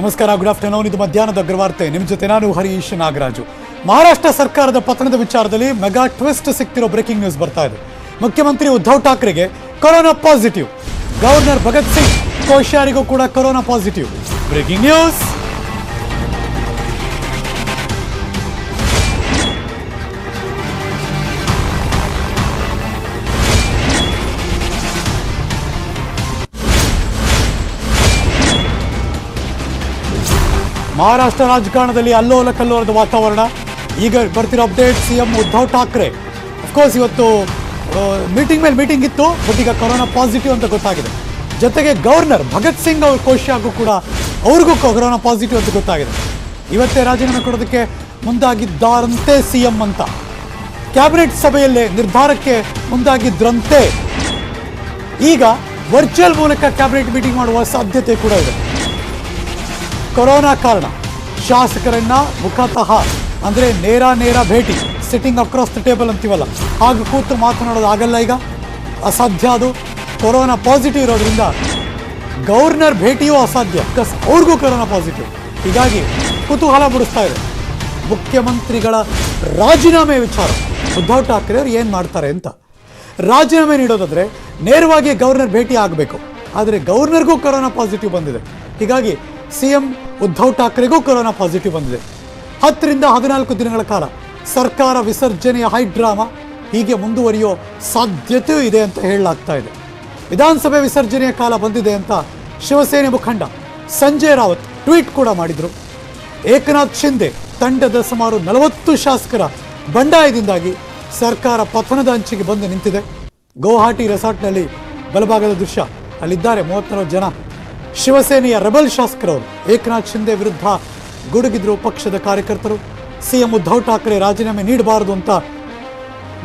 ನಮಸ್ಕಾರ, good afternoon. ಇದು ಮಧ್ಯಾಹ್ನದ ಅಗ್ರವಾರ್ತೆ. ನಿಮ್ಮ ಜೊತೆ ನಾನು ಹರೀಶ್ ನಾಗರಾಜು. ಮಹಾರಾಷ್ಟ್ರ ಸರ್ಕಾರದ ಪತನದ ವಿಚಾರದಲ್ಲಿ ಮೆಗಾ ಟ್ವಿಸ್ಟ್ ಸಿಕ್ತಿರೋ ಬ್ರೇಕಿಂಗ್ ನ್ಯೂಸ್ ಬರ್ತಾ ಇದೆ. ಮುಖ್ಯಮಂತ್ರಿ Uddhav ಠಾಕ್ರೆಗೆ corona positive. Governor Bhagat Singh ಕೋಶ್ಯಾರಿಗೂ ಕೂಡ corona positive. Breaking news. Maharashtra ರಾಜಕಾರಣದಲ್ಲಿ ಅಲ್ಲೋಲ ಕಲ್ಲೋಲದ ವಾತಾವರಣ. ಈಗ ಬರ್ತಿರೋ update C M Uddhav Thackeray. Of course ಇವತ್ತು ಮೀಟಿಂಗ್ ಮೇಲೆ ಮೀಟಿಂಗ್ ಇತ್ತು ಬಟ್ ಈಗ ಕೊರೋನಾ ಪಾಸಿಟಿವ್ ಅಂತ ಗೊತ್ತಾಗಿದೆ. ಜೊತೆಗೆ ಗವರ್ನರ್ ಭಗತ್ ಸಿಂಗ್ ಅವ್ರ ಕೋಶಿಯಾಗೂ ಕೂಡ ಅವ್ರಿಗೂ ಕೊರೋನಾ ಪಾಸಿಟಿವ್ ಅಂತ ಗೊತ್ತಾಗಿದೆ. ಇವತ್ತೇ ರಾಜೀನಾಮೆ ಕೊಡೋದಕ್ಕೆ ಮುಂದಾಗಿದ್ದಾರಂತೆ ಸಿ ಎಂ ಅಂತ. ಕ್ಯಾಬಿನೆಟ್ ಸಭೆಯಲ್ಲೇ ನಿರ್ಧಾರಕ್ಕೆ ಮುಂದಾಗಿದ್ರಂತೆ. ಈಗ ವರ್ಚುವಲ್ ಮೂಲಕ ಕ್ಯಾಬಿನೆಟ್ ಮೀಟಿಂಗ್ ಮಾಡುವ ಸಾಧ್ಯತೆ ಕೂಡ ಇದೆ. ಕೊರೋನಾ ಕಾರಣ ಶಾಸಕರನ್ನ ಮುಖತಃ, ಅಂದ್ರೆ ನೇರ ನೇರ ಭೇಟಿ ಸಿಟ್ಟಿಂಗ್ ಅಕ್ರಾಸ್ ದ ಟೇಬಲ್ ಅಂತೀವಲ್ಲ, ಹಾಗೆ ಕೂತು ಮಾತನಾಡೋದು ಆಗಲ್ಲ ಈಗ. ಅಸಾಧ್ಯ ಅದು. ಕೊರೋನಾ ಪಾಸಿಟಿವ್ ಇರೋದ್ರಿಂದ ಗವರ್ನರ್ ಭೇಟಿಯೂ ಅಸಾಧ್ಯ ಬಿಕಾಸ್ ಅವ್ರಿಗೂ ಕೊರೋನಾ ಪಾಸಿಟಿವ್ ಹೀಗಾಗಿ ಕುತೂಹಲ ಮೂಡಿಸ್ತಾ ಇದೆ. ಮುಖ್ಯಮಂತ್ರಿಗಳ ರಾಜೀನಾಮೆ ವಿಚಾರ. ಉದ್ಧವ್ ಠಾಕ್ರೆ ಅವ್ರು ಏನು ಮಾಡ್ತಾರೆ ಅಂತ. ರಾಜೀನಾಮೆ ನೀಡೋದಾದರೆ ನೇರವಾಗಿ ಗವರ್ನರ್ ಭೇಟಿ ಆಗಬೇಕು. ಆದರೆ ಗವರ್ನರ್ಗೂ ಕೊರೋನಾ ಪಾಸಿಟಿವ್ ಬಂದಿದೆ. ಹೀಗಾಗಿ ಸಿ ಎಂ ಉದ್ಧವ್ ಠಾಕ್ರೆಗೂ ಕೊರೋನಾ ಪಾಸಿಟಿವ್ ಬಂದಿದೆ. ಹತ್ತರಿಂದ ಹದಿನಾಲ್ಕು ದಿನಗಳ ಕಾಲ ಸರ್ಕಾರ ವಿಸರ್ಜನೆಯ ಹೈ ಡ್ರಾಮಾ ಹೀಗೆ ಮುಂದುವರಿಯೋ ಸಾಧ್ಯತೆಯೂ ಇದೆ ಅಂತ ಹೇಳಲಾಗ್ತಾ ಇದೆ. ವಿಧಾನಸಭೆ ವಿಸರ್ಜನೆಯ ಕಾಲ ಬಂದಿದೆ ಅಂತ ಶಿವಸೇನೆ ಮುಖಂಡ ಸಂಜಯ್ ರಾವತ್ ಟ್ವೀಟ್ ಕೂಡ ಮಾಡಿದರು. ಏಕನಾಥ್ ಶಿಂದೆ ತಂಡದ ಸುಮಾರು ನಲವತ್ತು ಶಾಸಕರ ಬಂಡಾಯದಿಂದಾಗಿ ಸರ್ಕಾರ ಪತನದ ಅಂಚಿಗೆ ಬಂದು ನಿಂತಿದೆ. ಗೌಹಾಟಿ ರೆಸಾರ್ಟ್ನಲ್ಲಿ ಬಲಭಾಗದ ದೃಶ್ಯ ಅಲ್ಲಿದ್ದಾರೆ ಮೂವತ್ತ ಜನ. ಶಿವಸೇನೆಯ ರೆಬಲ್ ಶಾಸಕರು ಏಕನಾಥ್ ಶಿಂದೆ ವಿರುದ್ಧ ಗುಡುಗಿದ್ರು ಪಕ್ಷದ ಕಾರ್ಯಕರ್ತರು. ಸಿಎಂ ಉದ್ಧವ್ ಠಾಕ್ರೆ ರಾಜೀನಾಮೆ ನೀಡಬಾರದು ಅಂತ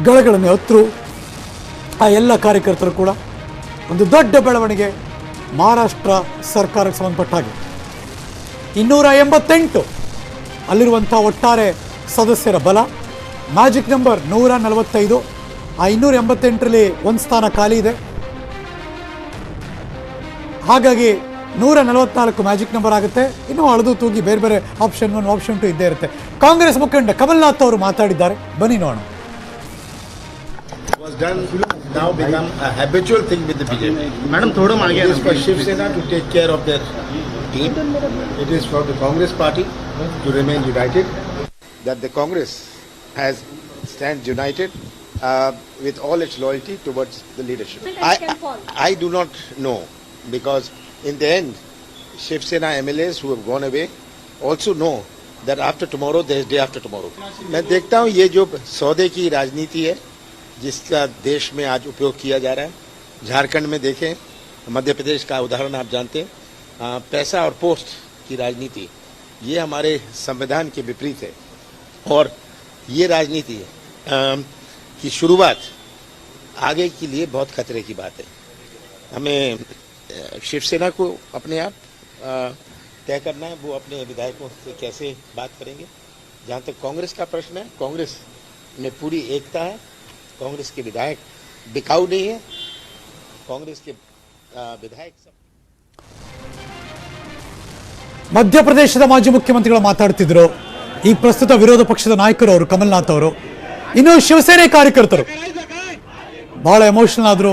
ಗಳಗಳನ್ನು ಹತ್ತರು ಆ ಎಲ್ಲ ಕಾರ್ಯಕರ್ತರು ಕೂಡ ಒಂದು ದೊಡ್ಡ ಬೆಳವಣಿಗೆ ಮಹಾರಾಷ್ಟ್ರ ಸರ್ಕಾರಕ್ಕೆ ಸಂಬಂಧಪಟ್ಟ ಹಾಗೆ ಇನ್ನೂರ ಎಂಬತ್ತೆಂಟು ಅಲ್ಲಿರುವಂಥ ಒಟ್ಟಾರೆ ಸದಸ್ಯರ ಬಲ. ಮ್ಯಾಜಿಕ್ ನಂಬರ್ ನೂರ ನಲವತ್ತೈದು. ಆ ಇನ್ನೂರ ಎಂಬತ್ತೆಂಟರಲ್ಲಿ ಒಂದು ಸ್ಥಾನ ಖಾಲಿ ಇದೆ. ಹಾಗಾಗಿ ನೂರ ನಲವತ್ನಾಲ್ಕು ಮ್ಯಾಜಿಕ್ ನಂಬರ್ ಆಗುತ್ತೆ ಇನ್ನು ಅಳದು ತೂಗಿ ಬೇರೆ ಬೇರೆ ಆಪ್ಷನ್ ಒನ್ ಆಪ್ಷನ್ ಟು ಇದ್ದೇ ಇರುತ್ತೆ ಕಾಂಗ್ರೆಸ್ ಮುಖಂಡ ಕಮಲ್ನಾಥ್ ಅವರು ಮಾತಾಡಿದ್ದಾರೆ ಬನ್ನಿ ನೋಡೋಣ was done now become a habitual thing with the BJP. Madam, thoda maage is for Shiv Sena to take care of their team. It is for the Congress party to remain united. That the Congress has stands united uh, with all its loyalty towards the leadership. I, I do not know because in the end, Shiv Sena MLAs who have gone away also know that after tomorrow there is day after tomorrow. मैं देखता हूँ ये जो सौदे की राजनीति है जिसका देश में आज उपयोग किया जा रहा है। झारखंड में देखें मध्य प्रदेश का उदाहरण आप जानते हैं। पैसा और पोस्ट की राजनीति ये हमारे संविधान के विपरीत है। और ये राजनीति की शुरुआत आगे के लिए बहुत खतरे की बात है। हमें शिवसेना को अपने आप अ, तय करना है वो अपने विधायकों से कैसे बात करेंगे जहाँ तक कांग्रेस का प्रश्न है कांग्रेस में पूरी एकता है कांग्रेस के विधायक बिकाऊ नहीं है कांग्रेस के अ, विधायक सब ಮಧ್ಯಪ್ರದೇಶದ ಮಾಜಿ ಮುಖ್ಯಮಂತ್ರಿಗಳು ಮಾತಾಡ್ತಿದ್ರು ಈ ಪ್ರಸ್ತುತ ವಿರೋಧ ಪಕ್ಷದ ನಾಯಕರು ಅವರು ಕಮಲ್ನಾಥ್ ಅವರು ಇನ್ನು ಶಿವಸೇನೆ ಕಾರ್ಯಕರ್ತರು ಬಹಳ ಎಮೋಷನಲ್ ಆದ್ರು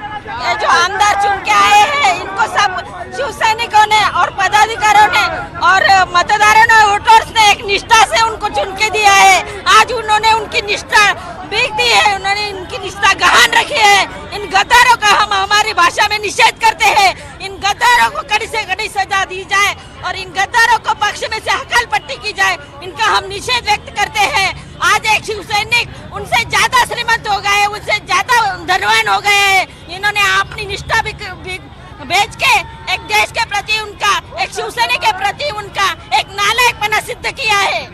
ये जो आमदार चुन के आए हैं, इनको सब शिवसैनिकों ने और पदाधिकारियों ने और मतदारों ने, वोटर्स ने एक निष्ठा से उनको चुन के दिया है। आज उन्होंने उनकी निष्ठा बेच दी है, उन्होंने इनकी निष्ठा गहन रखी है। इन गद्दारों का हम हमारी भाषा में निषेध करते हैं। इन गद्दारों को कड़ी से कड़ी सजा दी जाए और इन गद्दारों को पक्ष में से हकल पट्टी की जाए, इनका हम निषेध व्यक्त करते हैं। आज एक शिव सैनिक उनसे ज़्यादा श्रीमंत हो गए उनसे ज़्यादा धनवान हो गए हैं। इन्होंने अपनी निष्ठा भी, भी बेच के एक देश के प्रति उनका एक शिवसैनिक के प्रति उनका एक नालायकपना सिद्ध किया है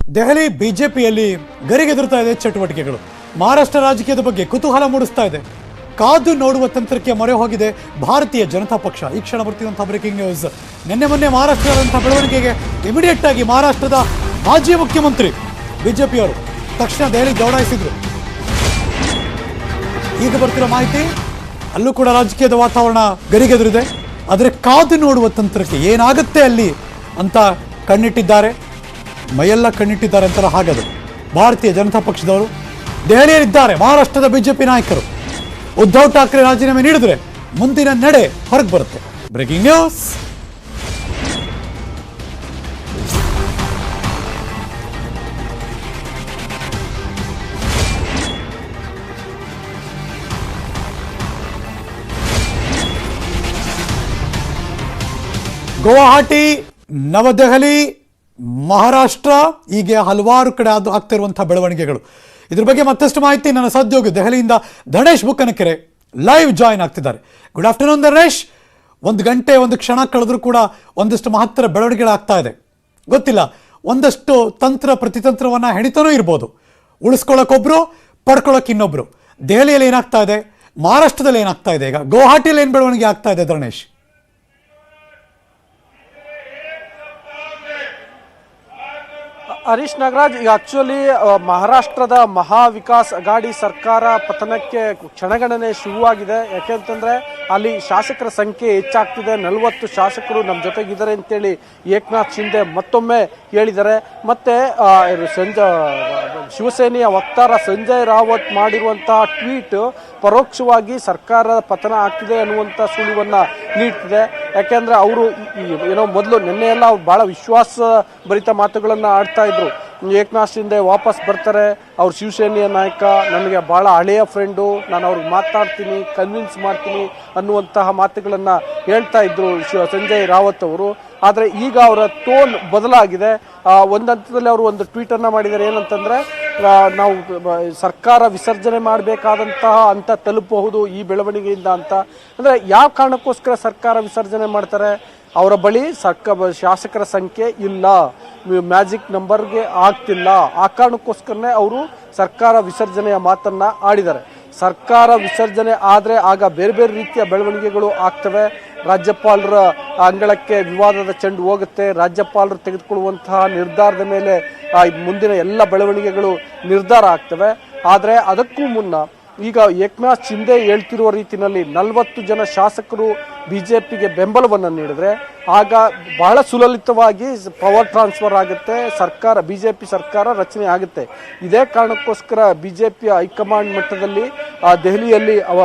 ದೆಹಲಿ ಬಿಜೆಪಿಯಲ್ಲಿ ಗರಿಗೆದರ್ತಾ ಇದೆ ಚಟುವಟಿಕೆಗಳು ಮಹಾರಾಷ್ಟ್ರ ರಾಜಕೀಯದ ಬಗ್ಗೆ ಕುತೂಹಲ ಮೂಡಿಸ್ತಾ ಇದೆ ಕಾದು ನೋಡುವ ತಂತ್ರಕ್ಕೆ ಮೊರೆ ಹೋಗಿದೆ ಭಾರತೀಯ ಜನತಾ ಪಕ್ಷ ಈ ಕ್ಷಣ ಬರ್ತಿರುವಂತಹ ಬ್ರೇಕಿಂಗ್ ನ್ಯೂಸ್ ನಿನ್ನೆ ಮೊನ್ನೆ ಮಹಾರಾಷ್ಟ್ರದಂತಹ ಬೆಳವಣಿಗೆಗೆ ಇಮಿಡಿಯೇಟ್ ಆಗಿ ಮಹಾರಾಷ್ಟ್ರದ ಮಾಜಿ ಮುಖ್ಯಮಂತ್ರಿ ಬಿಜೆಪಿಯವರು ತಕ್ಷಣ ದೆಹಲಿ ದೌಡಾಯಿಸಿದ್ರು ಈಗ ಬರ್ತಿರೋ ಮಾಹಿತಿ, ಅಲ್ಲೂ ಕೂಡ ರಾಜಕೀಯದ ವಾತಾವರಣ ಗರಿಗೆದರಿದೆ. ಆದರೆ ಕಾದು ನೋಡುವ ತಂತ್ರಕ್ಕೆ ಏನಾಗುತ್ತೆ ಅಲ್ಲಿ ಅಂತ ಕಣ್ಣಿಟ್ಟಿದ್ದಾರೆ. ಮೈಯೆಲ್ಲ ಕಣ್ಣಿಟ್ಟಿದ್ದಾರೆ ಅಂತಾರೆ ಹಾಗಾದರೆ. ಭಾರತೀಯ ಜನತಾ ಪಕ್ಷದವರು ದೆಹಲಿಯಲ್ಲಿದ್ದಾರೆ, ಮಹಾರಾಷ್ಟ್ರದ ಬಿಜೆಪಿ ನಾಯಕರು. ಉದ್ಧವ್ ಠಾಕ್ರೆ ರಾಜೀನಾಮೆ ನೀಡಿದ್ರೆ ಮುಂದಿನ ನಡೆ ಹೊರಗೆ ಬರುತ್ತೆ. ಬ್ರೇಕಿಂಗ್ ನ್ಯೂಸ್ ಗುವಾಹಟಿ, ನವದೆಹಲಿ, ಮಹಾರಾಷ್ಟ್ರ, ಹೀಗೆ ಹಲವಾರು ಕಡೆ ಅದು ಆಗ್ತಿರುವಂತಹ ಬೆಳವಣಿಗೆಗಳು. ಇದ್ರ ಬಗ್ಗೆ ಮತ್ತಷ್ಟು ಮಾಹಿತಿ ನನ್ನ ಸಹೋದ್ಯೋಗಿ ದೆಹಲಿಯಿಂದ ಧನೇಶ್ ಬುಕ್ಕನಕೆರೆ ಲೈವ್ ಜಾಯಿನ್ ಆಗ್ತಿದ್ದಾರೆ. ಗುಡ್ ಆಫ್ಟರ್ನೂನ್ ಧನೇಶ್ ಒಂದು ಗಂಟೆ, ಒಂದು ಕ್ಷಣ ಕಳೆದ್ರೂ ಕೂಡ ಒಂದಷ್ಟು ಮಹತ್ತರ ಬೆಳವಣಿಗೆಗಳಾಗ್ತಾ ಇದೆ. ಗೊತ್ತಿಲ್ಲ, ಒಂದಷ್ಟು ತಂತ್ರ ಪ್ರತಿತಂತ್ರವನ್ನು ಹೆಣಿತನೂ ಇರ್ಬೋದು. ಉಳಿಸ್ಕೊಳ್ಳೋಕೊಬ್ರು, ಪಡ್ಕೊಳ್ಳೋಕೆ ಇನ್ನೊಬ್ರು. ದೆಹಲಿಯಲ್ಲಿ ಏನಾಗ್ತಾ ಇದೆ? ಮಹಾರಾಷ್ಟ್ರದಲ್ಲಿ ಏನಾಗ್ತಾ ಇದೆ? ಈಗ ಗುವಾಹಟಿಯಲ್ಲಿ ಏನು ಬೆಳವಣಿಗೆ ಆಗ್ತಾ ಇದೆ ಧನೇಶ್ ಹರೀಶ್ ನಾಗರಾಜ್, ಈಗ ಆಕ್ಚುಲಿ ಮಹಾರಾಷ್ಟ್ರದ ಮಹಾ ವಿಕಾಸ್ ಅಗಾಡಿ ಸರ್ಕಾರ ಪತನಕ್ಕೆ ಕ್ಷಣಗಣನೆ ಶುರುವಾಗಿದೆ. ಯಾಕೆಂತಂದ್ರೆ ಅಲ್ಲಿ ಶಾಸಕರ ಸಂಖ್ಯೆ ಹೆಚ್ಚಾಗ್ತಿದೆ. ನಲವತ್ತು ಶಾಸಕರು ನಮ್ಮ ಜೊತೆಗಿದ್ದಾರೆ ಅಂತೇಳಿ ಏಕನಾಥ್ ಶಿಂದೆ ಮತ್ತೊಮ್ಮೆ ಹೇಳಿದ್ದಾರೆ. ಮತ್ತೆ ಸಂಜ ಶಿವಸೇನೆಯ ವಕ್ತಾರ ಸಂಜಯ್ ರಾವತ್ ಮಾಡಿರುವಂತಹ ಟ್ವೀಟ್ ಪರೋಕ್ಷವಾಗಿ ಸರ್ಕಾರದ ಪತನ ಆಗ್ತಿದೆ ಅನ್ನುವಂಥ ಸುಳಿವನ್ನ ನೀಡ್ತಿದೆ. ಯಾಕೆಂದ್ರೆ ಅವರು ಏನೋ ಮೊದಲು ನಿನ್ನೆ ಎಲ್ಲ ಅವ್ರು ಬಹಳ ವಿಶ್ವಾಸ ಭರಿತ ಮಾತುಗಳನ್ನ ಆಡ್ತಾ ಇದ್ರು. ಏಕನಾಥ್ ಶಿಂದೆ ವಾಪಸ್ ಬರ್ತಾರೆ. ಅವ್ರು ಶಿವಸೇನೆಯ ನಾಯಕ ನನಗೆ ಭಾಳ ಹಳೆಯ ಫ್ರೆಂಡು ನಾನು ಅವ್ರಿಗೆ ಮಾತಾಡ್ತೀನಿ ಕನ್ವಿನ್ಸ್ ಮಾಡ್ತೀನಿ ಅನ್ನುವಂತಹ ಮಾತುಗಳನ್ನು ಹೇಳ್ತಾ ಶಿವ ಸಂಜಯ್ ರಾವತ್ ಅವರು. ಆದರೆ ಈಗ ಅವರ ಟೋನ್ ಬದಲಾಗಿದೆ. ಒಂದು ಹಂತದಲ್ಲಿ ಅವರು ಒಂದು ಟ್ವೀಟನ್ನು ಮಾಡಿದ್ದಾರೆ. ಏನಂತಂದರೆ ನಾವು ಸರ್ಕಾರ ವಿಸರ್ಜನೆ ಮಾಡಬೇಕಾದಂತಹ ಅಂತ ತಲುಪಬಹುದು ಈ ಬೆಳವಣಿಗೆಯಿಂದ ಅಂತ. ಅಂದರೆ ಯಾವ ಕಾರಣಕ್ಕೋಸ್ಕರ ಸರ್ಕಾರ ವಿಸರ್ಜನೆ ಮಾಡ್ತಾರೆ? ಅವರ ಬಳಿ ಸರ್ಕ ಶಾಸಕರ ಸಂಖ್ಯೆ ಇಲ್ಲ. ಮ್ಯಾಜಿಕ್ ನಂಬರ್ಗೆ ಆಗ್ತಿಲ್ಲ. ಆ ಕಾರಣಕ್ಕೋಸ್ಕರನೇ ಅವರು ಸರ್ಕಾರ ವಿಸರ್ಜನೆಯ ಮಾತನ್ನು ಆಡಿದ್ದಾರೆ. ಸರ್ಕಾರ ವಿಸರ್ಜನೆ ಆದರೆ ಆಗ ಬೇರೆ ಬೇರೆ ರೀತಿಯ ಬೆಳವಣಿಗೆಗಳು ಆಗ್ತವೆ. ರಾಜ್ಯಪಾಲರ ಅಂಗಳಕ್ಕೆ ವಿವಾದದ ಚೆಂಡು ಹೋಗುತ್ತೆ. ರಾಜ್ಯಪಾಲರು ತೆಗೆದುಕೊಳ್ಳುವಂತಹ ನಿರ್ಧಾರದ ಮೇಲೆ ಮುಂದಿನ ಎಲ್ಲ ಬೆಳವಣಿಗೆಗಳು ನಿರ್ಧಾರ ಆಗ್ತವೆ. ಆದರೆ ಅದಕ್ಕೂ ಮುನ್ನ ಈಗ ಏಕನಾಥ್ ಶಿಂದೆ ಹೇಳ್ತಿರುವ ರೀತಿಯಲ್ಲಿ ನಲವತ್ತು ಜನ ಶಾಸಕರು ಬಿಜೆಪಿಗೆ ಬೆಂಬಲವನ್ನು ನೀಡಿದರೆ ಆಗ ಬಹಳ ಸುಲಲಿತವಾಗಿ ಪವರ್ ಟ್ರಾನ್ಸ್ಫರ್ ಆಗುತ್ತೆ ಸರ್ಕಾರ ಬಿ ಜೆ ಪಿ ಸರ್ಕಾರ ರಚನೆ ಆಗುತ್ತೆ. ಇದೇ ಕಾರಣಕ್ಕೋಸ್ಕರ ಬಿ ಜೆ ಪಿಯ ಹೈಕಮಾಂಡ್ ಮಟ್ಟದಲ್ಲಿ ಆ, ದೆಹಲಿಯಲ್ಲಿ ಅವ